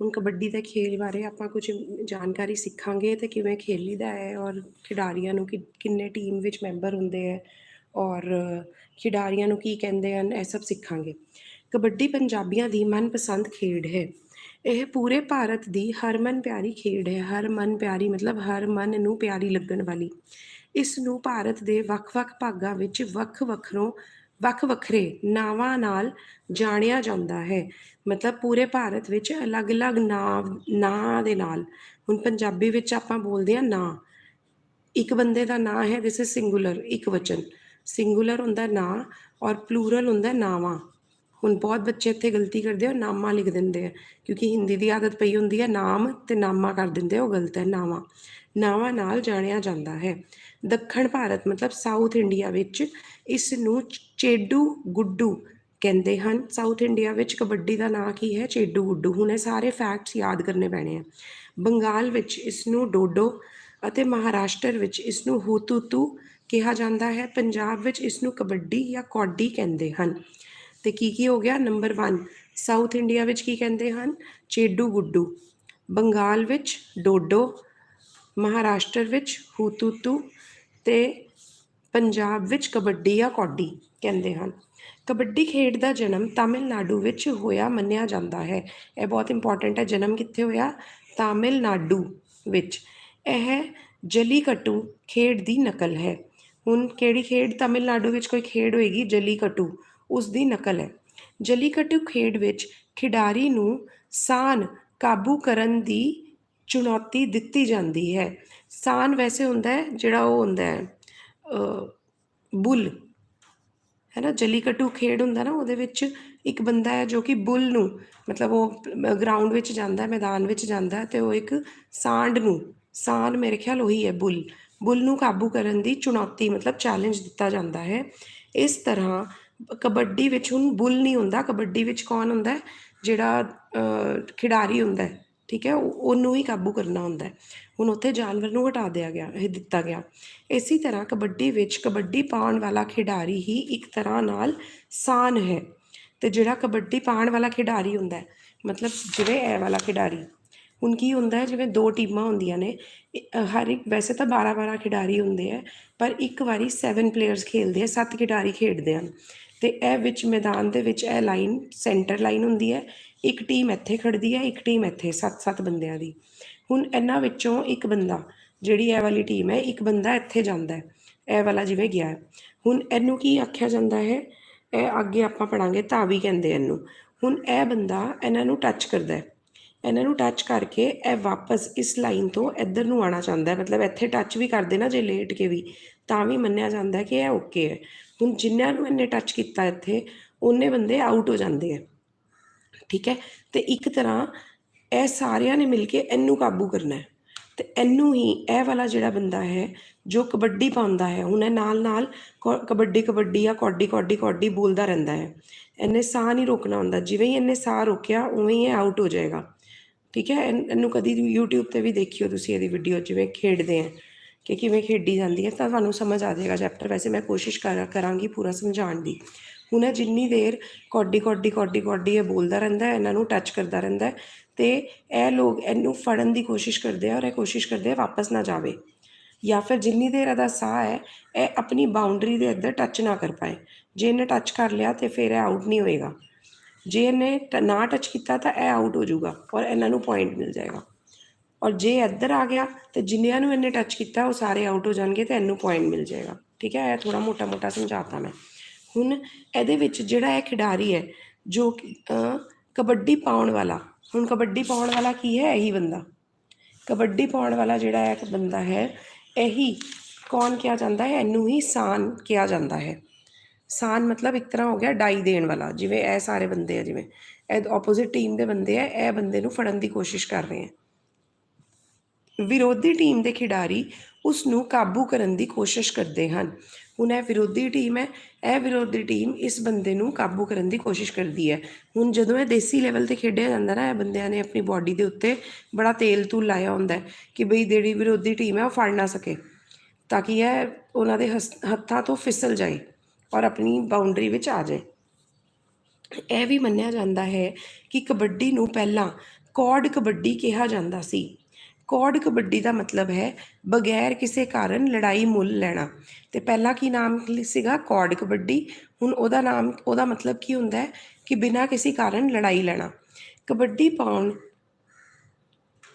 ਹੁਣ ਕਬੱਡੀ ਦੇ ਖੇਲ ਬਾਰੇ ਆਪਾਂ ਕੁਝ ਜਾਣਕਾਰੀ ਸਿੱਖਾਂਗੇ ਤੇ ਕਿਵੇਂ ਖੇਲੀਦਾ ਹੈ ਔਰ ਖਿਡਾਰੀਆਂ ਨੂੰ ਕਿ, ਕਿੰਨੇ ਟੀਮ ਵਿੱਚ ਮੈਂਬਰ ਹੁੰਦੇ ਹੈ ਔਰ ਖਿਡਾਰੀਆਂ ਨੂੰ ਕੀ ਕਹਿੰਦੇ ਹਨ, ਇਹ ਸਭ ਸਿੱਖਾਂਗੇ। ਕਬੱਡੀ ਪੰਜਾਬੀਆਂ ਦੀ ਮਨਪਸੰਦ ਖੇਡ ਹੈ। ਇਹ ਪੂਰੇ ਭਾਰਤ ਦੀ ਹਰਮਨ ਪਿਆਰੀ ਖੇਡ ਹੈ। ਹਰਮਨ ਪਿਆਰੀ ਮਤਲਬ ਹਰ ਮਨ ਨੂੰ ਪਿਆਰੀ ਲੱਗਣ ਵਾਲੀ। ਇਸ ਨੂੰ ਭਾਰਤ ਦੇ ਵੱਖ-ਵੱਖ ਭਾਗਾਂ ਵਿੱਚ ਵੱਖ ਵੱਖਰੋਂ ਵੱਖ ਵੱਖਰੇ ਨਾਵਾਂ ਨਾਲ ਜਾਣਿਆ ਜਾਂਦਾ ਹੈ। ਮਤਲਬ ਪੂਰੇ ਭਾਰਤ ਵਿੱਚ ਅਲੱਗ-ਅਲੱਗ ਨਾਮ ਨਾਂ ਦੇ ਨਾਲ। ਹੁਣ ਪੰਜਾਬੀ ਵਿੱਚ ਆਪਾਂ ਬੋਲਦੇ ਹਾਂ ਨਾਂ। ਇੱਕ ਬੰਦੇ ਦਾ ਨਾਂ ਹੈ ਦਿਸ ਇਜ਼ ਸਿੰਗੂਲਰ ਇੱਕ ਵਚਨ। ਸਿੰਗੂਲਰ ਹੁੰਦਾ ਨਾਂ ਔਰ ਪਲੂਰਲ ਹੁੰਦਾ ਨਾਵਾਂ। ਹੁਣ ਬਹੁਤ ਬੱਚੇ ਇੱਥੇ ਗਲਤੀ ਕਰਦੇ ਆ ਨਾਮਾਂ ਲਿਖ ਦਿੰਦੇ ਆ। ਕਿਉਂਕਿ ਹਿੰਦੀ ਦੀ ਆਦਤ ਪਈ ਹੁੰਦੀ ਹੈ ਨਾਮ ਤੇ ਨਾਮਾ ਕਰ ਦਿੰਦੇ ਉਹ ਗਲਤ ਹੈ, ਨਾਵਾਂ। ਨਾਵਾਂ ਨਾਲ ਜਾਣਿਆ ਜਾਂਦਾ ਹੈ। ਦੱਖਣ ਭਾਰਤ, ਮਤਲਬ ਸਾਊਥ ਇੰਡੀਆ ਵਿੱਚ ਇਸ ਨੂੰ ਚੇਡੂ ਗੁੱਡੂ ਕਹਿੰਦੇ ਹਨ। ਸਾਊਥ ਇੰਡੀਆ ਵਿੱਚ ਕਬੱਡੀ ਦਾ ਨਾਂ ਕੀ ਹੈ? ਚੇਡੂ ਗੁੱਡੂ। ਹੁਣ ਇਹ ਸਾਰੇ ਫੈਕਟਸ ਯਾਦ ਕਰਨੇ ਪੈਣੇ ਆ। ਬੰਗਾਲ ਵਿੱਚ ਇਸ ਨੂੰ ਡੋਡੋ ਅਤੇ ਮਹਾਰਾਸ਼ਟਰ ਵਿੱਚ ਇਸ ਨੂੰ ਹੂਤੂਤੂ ਕਿਹਾ ਜਾਂਦਾ ਹੈ। ਪੰਜਾਬ ਵਿੱਚ ਇਸ ਨੂੰ ਕਬੱਡੀ ਜਾਂ ਕੌਡੀ ਕਹਿੰਦੇ ਹਨ। ਤੇ ਕੀ ਕੀ ਹੋ ਗਿਆ? ਨੰਬਰ 1 ਸਾਊਥ ਇੰਡੀਆ ਵਿੱਚ ਕੀ ਕਹਿੰਦੇ ਹਨ? ਚੇਡੂ ਗੁੱਡੂ। ਬੰਗਾਲ ਵਿੱਚ ਡੋਡੋ, ਮਹਾਰਾਸ਼ਟਰ ਵਿੱਚ ਹੂਤੂਤੂ ਤੇ ਪੰਜਾਬ ਵਿੱਚ ਕਬੱਡੀ ਜਾਂ ਕੌਡੀ। ਕਹਿੰਦੇ ਹਨ। ਕਬੱਡੀ ਖੇਡ ਦਾ ਜਨਮ ਤਾਮਿਲਨਾਡੂ ਵਿੱਚ ਹੋਇਆ ਮੰਨਿਆ ਜਾਂਦਾ ਹੈ। ਇਹ ਬਹੁਤ ਇੰਪੋਰਟੈਂਟ ਹੈ। ਜਨਮ ਕਿੱਥੇ ਹੋਇਆ? ਤਾਮਿਲਨਾਡੂ ਵਿੱਚ। ਇਹ ਜਲੀਕਟੂ ਖੇਡ ਦੀ ਨਕਲ ਹੈ। ਹੁਣ ਕਿਹੜੀ ਖੇਡ ਤਾਮਿਲਨਾਡੂ ਵਿੱਚ ਕੋਈ ਖੇਡ ਹੋਏਗੀ? ਜਲੀਕਟੂ। ਉਸ ਦੀ ਨਕਲ ਹੈ। ਜਲੀਕੱਟੂ ਖੇਡ ਵਿੱਚ ਖਿਡਾਰੀ ਨੂੰ ਸਾਨ ਕਾਬੂ ਕਰਨ ਦੀ ਚੁਣੌਤੀ ਦਿੱਤੀ ਜਾਂਦੀ ਹੈ। ਸਾਨ ਵੈਸੇ ਹੁੰਦਾ ਹੈ ਜਿਹੜਾ ਉਹ ਹੁੰਦਾ ਹੈ ਬੁੱਲ। ਹੈ ਨਾ ਜਲੀਕਟੂ ਖੇਡ ਹੁੰਦਾ ਨਾ, ਉਹਦੇ ਵਿੱਚ ਇੱਕ ਬੰਦਾ ਹੈ ਜੋ ਕਿ ਬੁੱਲ ਨੂੰ, ਮਤਲਬ ਉਹ ਗਰਾਊਂਡ ਵਿੱਚ ਜਾਂਦਾ ਮੈਦਾਨ ਵਿੱਚ ਜਾਂਦਾ ਹੈ ਤੇ ਉਹ ਇੱਕ ਸਾਂਡ ਨੂੰ ਸਾਂਡ ਮੇਰੇ ਖਿਆਲ ਉਹੀ ਹੈ ਬੁੱਲ ਬੁੱਲ ਨੂੰ ਕਾਬੂ ਕਰਨ ਦੀ ਚੁਣੌਤੀ, ਮਤਲਬ ਚੈਲੰਜ ਦਿੱਤਾ ਜਾਂਦਾ ਹੈ। ਇਸ ਤਰ੍ਹਾਂ ਕਬੱਡੀ ਵਿੱਚ ਹੁਣ ਬੁੱਲ ਨਹੀਂ ਹੁੰਦਾ, ਕਬੱਡੀ ਵਿੱਚ ਕੌਣ ਹੁੰਦਾ ਜਿਹੜਾ ਖਿਡਾਰੀ ਹੁੰਦਾ ਠੀਕ ਹੈ, ਉਹ- ਉਹਨੂੰ ਹੀ ਕਾਬੂ ਕਰਨਾ ਹੁੰਦਾ ਹੈ। ਹੁਣ ਉੱਥੇ ਜਾਨਵਰ ਨੂੰ ਹਟਾ ਦਿਆ ਗਿਆ, ਇਹ ਦਿੱਤਾ ਗਿਆ। ਇਸੇ ਤਰ੍ਹਾਂ ਕਬੱਡੀ ਵਿੱਚ ਕਬੱਡੀ ਪਾਉਣ ਵਾਲਾ ਖਿਡਾਰੀ ਹੀ ਇੱਕ ਤਰ੍ਹਾਂ ਨਾਲ ਸਾਨ ਹੈ। ਤੇ ਜਿਹੜਾ ਕਬੱਡੀ ਪਾਉਣ ਵਾਲਾ ਖਿਡਾਰੀ ਹੁੰਦਾ ਹੈ, ਮਤਲਬ ਜਿਵੇਂ ਇਹ ਵਾਲਾ ਖਿਡਾਰੀ, ਹੁਣ ਕੀ ਹੁੰਦਾ ਹੈ, ਜਿਵੇਂ ਦੋ ਟੀਮਾਂ ਹੁੰਦੀਆਂ ਨੇ ਹਰ ਇੱਕ, ਵੈਸੇ ਤਾਂ 12 12 ਖਿਡਾਰੀ ਹੁੰਦੇ ਆ ਪਰ ਇੱਕ ਵਾਰੀ 7 ਪਲੇਅਰਸ ਖੇਡਦੇ ਆ 7 ਖਿਡਾਰੀ ਖੇਡਦੇ ਹਨ। ਤੇ ਇਹ ਵਿੱਚ ਮੈਦਾਨ ਦੇ ਵਿੱਚ ਇਹ ਲਾਈਨ ਸੈਂਟਰ ਲਾਈਨ ਹੁੰਦੀ ਹੈ ਇੱਕ ਟੀਮ ਇੱਥੇ ਖੜਦੀ ਹੈ, ਇੱਕ ਟੀਮ ਇੱਥੇ 7-7 ਬੰਦਿਆਂ ਦੀ। ਹੁਣ ਇਹਨਾਂ ਵਿੱਚੋਂ ਇੱਕ ਬੰਦਾ, ਜਿਹੜੀ ਇਹ ਵਾਲੀ ਟੀਮ ਹੈ, ਇੱਕ ਬੰਦਾ ਇੱਥੇ ਜਾਂਦਾ ਹੈ, ਇਹ ਵਾਲਾ ਜਿਵੇਂ ਗਿਆ ਹੈ। ਹੁਣ ਇਹਨੂੰ ਕੀ ਆਖਿਆ ਜਾਂਦਾ ਹੈ? ਇਹ ਅੱਗੇ ਆਪਾਂ ਪੜਾਂਗੇ ਧਾਵੀ ਕਹਿੰਦੇ ਇਹਨੂੰ। ਹੁਣ ਇਹ ਬੰਦਾ ਇਹਨਾਂ ਨੂੰ ਟੱਚ ਕਰਦਾ ਹੈ। ਇਹਨਾਂ ਨੂੰ ਟੱਚ ਕਰਕੇ ਇਹ ਵਾਪਸ ਇਸ ਲਾਈਨ ਤੋਂ ਇੱਧਰ ਨੂੰ ਆਣਾ ਚਾਹੁੰਦਾ ਹੈ। ਮਤਲਬ ਇੱਥੇ ਟੱਚ ਵੀ ਕਰਦੇ ਨਾ, ਜੇ ਲੇਟ ਕੇ ਵੀ, ਤਾਂ ਵੀ ਮੰਨਿਆ ਜਾਂਦਾ ਕਿ ਇਹ ਓਕੇ ਹੈ। ਹੁਣ ਜਿਨ੍ਹਾਂ ਨੂੰ ਇਹਨੇ ਟੱਚ ਕੀਤਾ ਇੱਥੇ, ਉਹਨੇ ਬੰਦੇ ਆਊਟ ਹੋ ਜਾਂਦੇ ਆ ਠੀਕ ਹੈ? ਤੇ ਇੱਕ ਤਰ੍ਹਾਂ ਇਹ ਸਾਰਿਆਂ ਨੇ ਮਿਲ ਕੇ ਇਹਨੂੰ ਕਾਬੂ ਕਰਨਾ ਹੈ। ਤੇ ਇਹਨੂੰ ਹੀ ਇਹ ਵਾਲਾ ਜਿਹੜਾ ਬੰਦਾ ਹੈ, ਜੋ ਕਬੱਡੀ ਪਾਉਂਦਾ ਹੈ, ਹੁਣ ਇਹ ਨਾਲ ਨਾਲ ਕੌ- ਕਬੱਡੀ ਕਬੱਡੀ ਜਾਂ ਕੌਡੀ ਕੌਡੀ ਕੌਡੀ ਬੋਲਦਾ ਰਹਿੰਦਾ ਹੈ। ਇਹਨੇ ਸਾਹ ਨਹੀਂ ਰੋਕਣਾ ਹੁੰਦਾ, ਜਿਵੇਂ ਹੀ ਇਹਨੇ ਸਾਹ ਰੋਕਿਆ, ਉਵੇਂ ਹੀ ਇਹ ਆਊਟ ਹੋ ਜਾਏਗਾ। ਠੀਕ ਹੈ? ਇਹਨ- ਇਹਨੂੰ ਕਦੀ YouTube ਤੇ ਵੀ ਦੇਖਿਓ ਤੁਸੀਂ ਇਹਦੀ ਵੀਡੀਓ ਜਿਵੇਂ ਖੇਡਦੇ ਆ ਕਿ ਕਿਵੇਂ ਖੇਡੀ ਜਾਂਦੀ ਹੈ, ਤਾਂ ਤੁਹਾਨੂੰ ਸਮਝ ਆ ਜਾਏਗਾ ਚੈਪਟਰ ਵੈਸੇ ਮੈਂ ਕੋਸ਼ਿਸ਼ ਕਰ, ਕਰਾਂਗੀ ਪੂਰਾ ਸਮਝਾਉਣ ਦੀ। ਹੁਣ ਇਹ ਜਿੰਨੀ ਦੇਰ ਕੋਡੀ ਕੌਡੀ ਕੌਡੀ ਕੌਡੀ ਇਹ ਬੋਲਦਾ ਰਹਿੰਦਾ ਹੈ, ਇਹਨਾਂ ਨੂੰ ਟੱਚ ਕਰਦਾ ਰਹਿੰਦਾ ਹੈ, ਤੇ ਇਹ ਲੋਕ ਇਹਨੂੰ ਫੜਨ ਦੀ ਕੋਸ਼ਿਸ਼ ਕਰਦੇ ਆ ਔਰ ਇਹ ਕੋਸ਼ਿਸ਼ ਕਰਦੇ ਆ ਵਾਪਸ ਨਾ ਜਾਵੇ ਜਾਂ ਫਿਰ ਜਿੰਨੀ ਦੇਰ ਇਹਦਾ ਸਾਹ ਹੈ, ਇਹ ਆਪਣੀ ਬਾਉਂਡਰੀ ਦੇ ਅੰਦਰ ਟੱਚ ਨਾ ਕਰ ਪਾਏ। ਜੇ ਇਹਨੇ ਟੱਚ ਕਰ ਲਿਆ ਤੇ ਫਿਰ ਇਹ ਆਊਟ ਨਹੀਂ ਹੋਏਗਾ। ਜੇ ਇਹਨੇ ਟ- ਨਾ ਟੱਚ ਕੀਤਾ ਤਾਂ ਇਹ ਆਊਟ ਹੋ ਜਾਊਗਾ ਔਰ ਇਹਨਾਂ ਨੂੰ ਪੁਆਇੰਟ ਮਿਲ ਜਾਏਗਾ। ਔਰ ਜੇ ਇੱਧਰ ਆ ਗਿਆ ਤੇ ਜਿੰਨਿਆਂ ਨੂੰ ਇਹਨੇ ਟੱਚ ਕੀਤਾ ਉਹ ਸਾਰੇ ਆਊਟ ਹੋ ਜਾਣਗੇ ਤੇ ਇਹਨੂੰ ਪੁਆਇੰਟ ਮਿਲ ਜਾਏਗਾ। ਠੀਕ ਹੈ, ਇਹ ਥੋੜਾ ਮੋਟਾ ਮੋਟਾ ਸਮਝਾਤਾ ਮੈਂ। ਹੁਣ ਇਹਦੇ ਵਿੱਚ ਜਿਹੜਾ ਇਹ ਖਿਡਾਰੀ ਹੈ ਜੋ ਕਿ, ਕਬੱਡੀ ਪਾਉਣ ਵਾਲਾ ਹੁਣ ਕਬੱਡੀ ਪਾਉਣ ਵਾਲਾ ਕੀ ਹੈ? ਇਹੀ ਬੰਦਾ। ਕਬੱਡੀ ਪਾਉਣ ਵਾਲਾ ਜਿਹੜਾ ਇੱਕ ਬੰਦਾ ਹੈ ਇਹੀ ਕੌਣ ਕਿਹਾ ਜਾਂਦਾ ਹੈ? ਇਹਨੂੰ ਹੀ ਸਾਨ ਕਿਹਾ ਜਾਂਦਾ ਹੈ। ਸਾਨ ਮਤਲਬ ਇੱਕ ਤਰ੍ਹਾਂ ਹੋ ਗਿਆ ਡਾਈ ਦੇਣ ਵਾਲਾ ਜਿਵੇਂ ਇਹ ਸਾਰੇ ਬੰਦੇ ਆ ਜਿਵੇਂ ਇਹ ਆਪੋਜ਼ਿਟ ਟੀਮ ਦੇ ਬੰਦੇ ਆ ਇਹ ਬੰਦੇ ਨੂੰ ਫੜਨ ਦੀ ਕੋਸ਼ਿਸ਼ ਕਰ ਰਹੇ ਆ। ਵਿਰੋਧੀ ਟੀਮ ਦੇ ਖਿਡਾਰੀ ਉਸ ਨੂੰ ਕਾਬੂ ਕਰਨ ਦੀ ਕੋਸ਼ਿਸ਼ ਕਰਦੇ ਹਨ। ਹੁਣ ਇਹ ਵਿਰੋਧੀ ਟੀਮ ਹੈ, ਇਹ ਵਿਰੋਧੀ ਟੀਮ ਇਸ ਬੰਦੇ ਨੂੰ ਕਾਬੂ ਕਰਨ ਦੀ ਕੋਸ਼ਿਸ਼ ਕਰਦੀ ਹੈ। ਹੁਣ ਜਦੋਂ ਇਹ ਦੇਸੀ ਲੈਵਲ ਤੇ ਖੇਡਿਆ ਜਾਂਦਾ ਨਾ, ਇਹ ਬੰਦਿਆਂ ਨੇ ਆਪਣੀ ਬਾਡੀ ਦੇ ਉੱਤੇ ਬੜਾ ਤੇਲ ਤੂਲ ਲਾਇਆ ਹੁੰਦਾ ਕਿ ਬਈ ਜਿਹੜੀ ਵਿਰੋਧੀ ਟੀਮ ਹੈ ਉਹ ਫੜ ਨਾ ਸਕੇ, ਤਾਂ ਕਿ ਇਹ ਉਹਨਾਂ ਦੇ ਹਸ- ਹੱਥਾਂ ਤੋਂ ਫਿਸਲ ਜਾਏ ਔਰ ਆਪਣੀ ਬਾਉਂਡਰੀ ਵਿੱਚ ਆ ਜਾਏ। ਇਹ ਵੀ ਮੰਨਿਆ ਜਾਂਦਾ ਹੈ ਕਿ ਕਬੱਡੀ ਨੂੰ ਪਹਿਲਾਂ ਕੋਡ ਕਬੱਡੀ ਕਿਹਾ ਜਾਂਦਾ ਸੀ। ਕੌਡ ਕਬੱਡੀ ਦਾ ਮਤਲਬ ਹੈ ਬਗੈਰ ਕਿਸੇ ਕਾਰਨ ਲੜਾਈ ਮੁੱਲ ਲੈਣਾ। ਤੇ ਪਹਿਲਾਂ ਕੀ ਨਾਮ ਸੀਗਾ? ਕੌਡ ਕਬੱਡੀ। ਹੁਣ ਉਹਦਾ ਨਾਮ, ਉਹਦਾ ਮਤਲਬ ਕੀ ਹੁੰਦਾ ਹੈ? ਕਿ ਬਿਨਾਂ ਕਿਸੇ ਕਾਰਨ ਲੜਾਈ ਲੈਣਾ। ਕਬੱਡੀ ਪਾਉਣ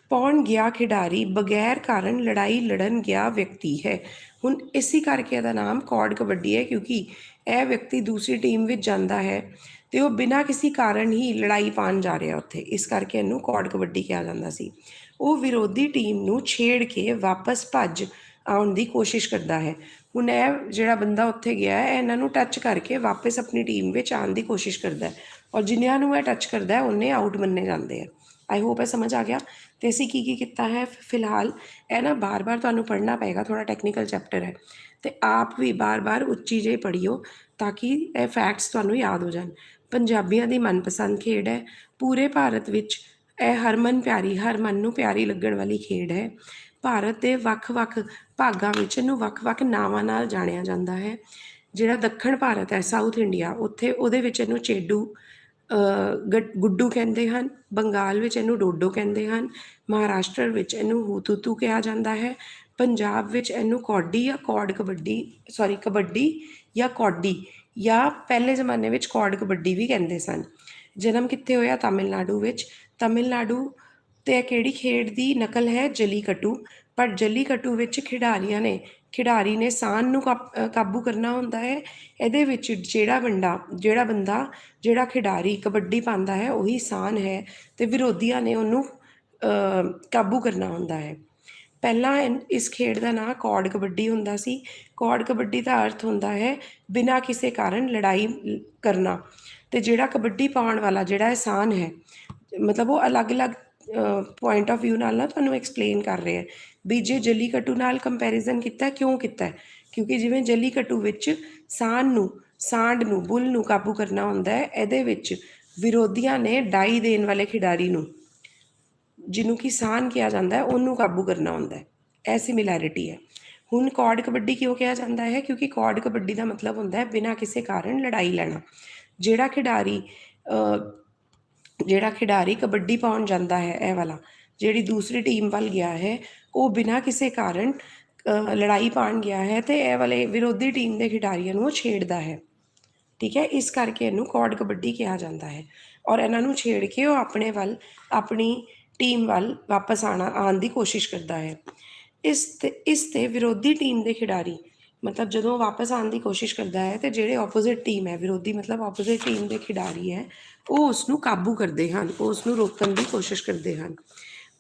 ਪਾਉਣ ਗਿਆ ਖਿਡਾਰੀ ਬਗੈਰ ਕਾਰਨ ਲੜਾਈ ਲੜਨ ਗਿਆ ਵਿਅਕਤੀ ਹੈ। ਹੁਣ ਇਸੇ ਕਰਕੇ ਇਹਦਾ ਨਾਮ ਕੌਡ ਕਬੱਡੀ ਹੈ, ਕਿਉਂਕਿ ਇਹ ਵਿਅਕਤੀ ਦੂਸਰੀ ਟੀਮ ਵਿੱਚ ਜਾਂਦਾ ਹੈ ਤੇ ਉਹ ਬਿਨਾਂ ਕਿਸੇ ਕਾਰਨ ਹੀ ਲੜਾਈ ਪਾਉਣ ਜਾ ਰਿਹਾ ਉੱਥੇ। ਇਸ ਕਰਕੇ ਇਹਨੂੰ ਕੌਡ ਕਬੱਡੀ ਕਿਹਾ ਜਾਂਦਾ ਸੀ। ਉਹ ਵਿਰੋਧੀ ਟੀਮ ਨੂੰ ਛੇੜ ਕੇ ਵਾਪਸ ਭੱਜ ਆਉਣ ਦੀ ਕੋਸ਼ਿਸ਼ ਕਰਦਾ ਹੈ। ਹੁਣ ਇਹ ਜਿਹੜਾ ਬੰਦਾ ਉੱਥੇ ਗਿਆ ਹੈ, ਇਹਨਾਂ ਨੂੰ ਟੱਚ ਕਰਕੇ ਵਾਪਸ ਆਪਣੀ ਟੀਮ ਵਿੱਚ ਆਉਣ ਦੀ ਕੋਸ਼ਿਸ਼ ਕਰਦਾ ਹੈ ਔਰ ਜਿਨ੍ਹਾਂ ਨੂੰ ਇਹ ਟੱਚ ਕਰਦਾ ਹੈ, ਉਹਨੇ ਆਊਟ ਮੰਨੇ ਜਾਂਦੇ ਆ। ਆਈ ਹੋਪ ਇਹ ਸਮਝ ਆ ਗਿਆ। ਤੇ ਅਸੀਂ ਕੀ ਕੀ ਕੀਤਾ ਹੈ ਫਿਲਹਾਲ ਇਹ ਨਾ ਬਾਰ-ਬਾਰ ਤੁਹਾਨੂੰ ਪੜ੍ਹਨਾ ਪਏਗਾ ਥੋੜਾ ਟੈਕਨੀਕਲ ਚੈਪਟਰ ਹੈ। ਤੇ ਆਪ ਵੀ ਬਾਰ-ਬਾਰ ਉੱਚੀ ਜਿਹੀ ਪੜ੍ਹਿਓ ਤਾਂ ਕਿ ਇਹ ਫੈਕਟਸ ਤੁਹਾਨੂੰ ਯਾਦ ਹੋ ਜਾਣ। ਪੰਜਾਬੀਆਂ ਦੀ ਮਨਪਸੰਦ ਖੇਡ ਹੈ। ਪੂਰੇ ਭਾਰਤ ਵਿੱਚ ਇਹ ਹਰਮਨ ਪਿਆਰੀ ਹਰ ਮਨ ਨੂੰ ਪਿਆਰੀ ਲੱਗਣ ਵਾਲੀ ਖੇਡ ਹੈ। ਭਾਰਤ ਦੇ ਵੱਖ-ਵੱਖ ਭਾਗਾਂ ਵਿੱਚ ਇਹਨੂੰ ਵੱਖ-ਵੱਖ ਨਾਵਾਂ ਨਾਲ ਜਾਣਿਆ ਜਾਂਦਾ ਹੈ। ਜਿਹੜਾ ਦੱਖਣ ਭਾਰਤ ਹੈ ਸਾਊਥ ਇੰਡੀਆ ਉੱਥੇ ਉਹਦੇ ਵਿੱਚ ਇਹਨੂੰ ਚੇਡੂ ਅ, ਗੁੱਡੂ ਕਹਿੰਦੇ ਹਨ। ਬੰਗਾਲ ਵਿੱਚ ਇਹਨੂੰ ਡੋਡੋ ਕਹਿੰਦੇ ਹਨ। ਮਹਾਰਾਸ਼ਟਰ ਵਿੱਚ ਇਹਨੂੰ ਹੂਤੂਤੂ ਕਿਹਾ ਜਾਂਦਾ ਹੈ। ਪੰਜਾਬ ਵਿੱਚ ਇਹਨੂੰ ਕੌਡੀ ਜਾਂ ਕੌਡ ਕਬੱਡੀ ਸੌਰੀ ਕਬੱਡੀ ਜਾਂ ਕੌਡੀ ਜਾਂ ਪਹਿਲੇ ਜ਼ਮਾਨੇ ਵਿੱਚ ਕੌਡ ਕਬੱਡੀ ਵੀ ਕਹਿੰਦੇ ਸਨ। ਜਨਮ ਕਿੱਥੇ ਹੋਇਆ? ਤਾਮਿਲਨਾਡੂ ਵਿੱਚ। ਤਾਮਿਲਨਾਡੂ ਤੇ ਕਿਹੜੀ ਖੇਡ ਦੀ ਨਕਲ ਹੈ? ਜਲੀਕਟੂ। ਪਰ ਜਲੀਕੱਟੂ ਵਿੱਚ ਖਿਡਾਰੀਆਂ ਨੇ, ਖਿਡਾਰੀ ਨੇ ਸਾਨ ਨੂੰ ਕਾਬ- ਕਾਬੂ ਕਰਨਾ ਹੁੰਦਾ ਹੈ। ਇਹਦੇ ਵਿੱਚ ਜਿਹੜਾ ਬੰਦਾ ਜਿਹੜਾ ਬੰਦਾ, ਜਿਹੜਾ ਖਿਡਾਰੀ ਕਬੱਡੀ ਪਾਉਂਦਾ ਹੈ, ਉਹੀ ਸਾਨ ਹੈ ਤੇ ਵਿਰੋਧੀਆਂ ਨੇ ਉਹਨੂੰ ਕਾਬੂ ਕਰਨਾ ਹੁੰਦਾ ਹੈ। ਪਹਿਲਾਂ ਇਨ- ਇਸ ਖੇਡ ਦਾ ਨਾਂ ਕੌੜ ਕਬੱਡੀ ਹੁੰਦਾ ਸੀ। ਕੌਡ ਕਬੱਡੀ ਦਾ ਅਰਥ ਹੁੰਦਾ ਹੈ ਬਿਨਾਂ ਕਿਸੇ ਕਾਰਨ ਲੜਾਈ ਕਰਨਾ। ਤੇ ਜਿਹੜਾ ਕਬੱਡੀ ਪਾਉਣ ਵਾਲਾ, ਜਿਹੜਾ ਆਸਾਨ ਹੈ ਮਤਲਬ ਉਹ ਅਲੱਗ-ਅਲੱਗ ਪੁਆਇੰਟ ਆਫ View ਨਾਲ ਨਾ ਤੁਹਾਨੂੰ ਐਕਸਪਲੇਨ ਕਰ ਰਹੇ ਹੈ ਵੀ ਜੇ ਜਲੀਕਟੂ ਨਾਲ ਕੰਪੈਰੀਜ਼ਨ ਕੀਤਾ, ਕਿਉਂ ਕੀਤਾ? ਕਿਉਂਕਿ ਜਿਵੇਂ ਜਲੀਕਟੂ ਵਿੱਚ ਸਾਨ ਨੂੰ ਸਾਂਡ ਨੂੰ, ਬੁੱਲ ਨੂੰ ਕਾਬੂ ਕਰਨਾ ਹੁੰਦਾ ਹੈ, ਇਹਦੇ ਵਿੱਚ ਵਿਰੋਧੀਆਂ ਨੇ ਡਾਈ ਦੇਣ ਵਾਲੇ ਖਿਡਾਰੀ ਨੂੰ, ਜਿਹਨੂੰ ਕਿ ਸਾਨ ਕਿਹਾ ਜਾਂਦਾ ਹੈ, ਉਹਨੂੰ ਕਾਬੂ ਕਰਨਾ ਹੁੰਦਾ ਹੈ। ਇਹ ਸਿਮਿਲੈਰਿਟੀ ਹੈ। ਹੁਣ ਕੌਡ ਕਬੱਡੀ ਕਿਉਂ ਕਿਹਾ ਜਾਂਦਾ ਹੈ? ਕਿਉਂਕਿ ਕੌਡ ਕਬੱਡੀ ਦਾ ਮਤਲਬ ਹੁੰਦਾ ਹੈ ਬਿਨਾਂ ਕਿਸੇ ਕਾਰਨ ਲੜਾਈ ਲੈਣਾ। ਜਿਹੜਾ ਖਿਡਾਰੀ ਜਿਹੜਾ ਖਿਡਾਰੀ ਕਬੱਡੀ ਪਾਉਣ ਜਾਂਦਾ ਹੈ, ਇਹ ਵਾਲਾ, ਜਿਹੜੀ ਦੂਸਰੀ ਟੀਮ ਵੱਲ ਗਿਆ ਹੈ, ਉਹ ਬਿਨਾਂ ਕਿਸੇ ਕਾਰਨ ਲੜਾਈ ਪਾਉਣ ਗਿਆ ਹੈ ਤੇ ਇਹ ਵਾਲੇ ਵਿਰੋਧੀ ਟੀਮ ਦੇ ਖਿਡਾਰੀਆਂ ਨੂੰ ਉਹ ਛੇੜਦਾ ਹੈ। ਠੀਕ ਹੈ, ਇਸ ਕਰਕੇ ਇਹਨੂੰ ਕੌਡ ਕਬੱਡੀ ਕਿਹਾ ਜਾਂਦਾ ਹੈ ਔਰ ਇਹਨਾਂ ਨੂੰ ਛੇੜ ਕੇ ਉਹ ਆਪਣੇ ਵੱਲ, ਆਪਣੀ ਟੀਮ ਵੱਲ ਵਾਪਸ ਆਣਾ, ਆਉਣ ਦੀ ਕੋਸ਼ਿਸ਼ ਕਰਦਾ ਹੈ। ਇਸ ਤੇ ਇਸ ਤੇ ਵਿਰੋਧੀ ਟੀਮ ਦੇ ਖਿਡਾਰੀ ਮਤਲਬ ਜਦੋਂ ਵਾਪਸ ਆਉਣ ਦੀ ਕੋਸ਼ਿਸ਼ ਕਰਦਾ ਹੈ ਤੇ ਜਿਹੜੇ ਆਪੋਜ਼ਿਟ ਟੀਮ ਹੈ, ਵਿਰੋਧੀ ਮਤਲਬ ਆਪੋਜ਼ਿਟ ਟੀਮ ਦੇ ਖਿਡਾਰੀ ਹੈ ਉਹ ਉਸ ਨੂੰ ਕਾਬੂ ਕਰਦੇ ਹਨ, ਉਹ ਉਸ ਨੂੰ ਰੋਕਣ ਦੀ ਕੋਸ਼ਿਸ਼ ਕਰਦੇ ਹਨ।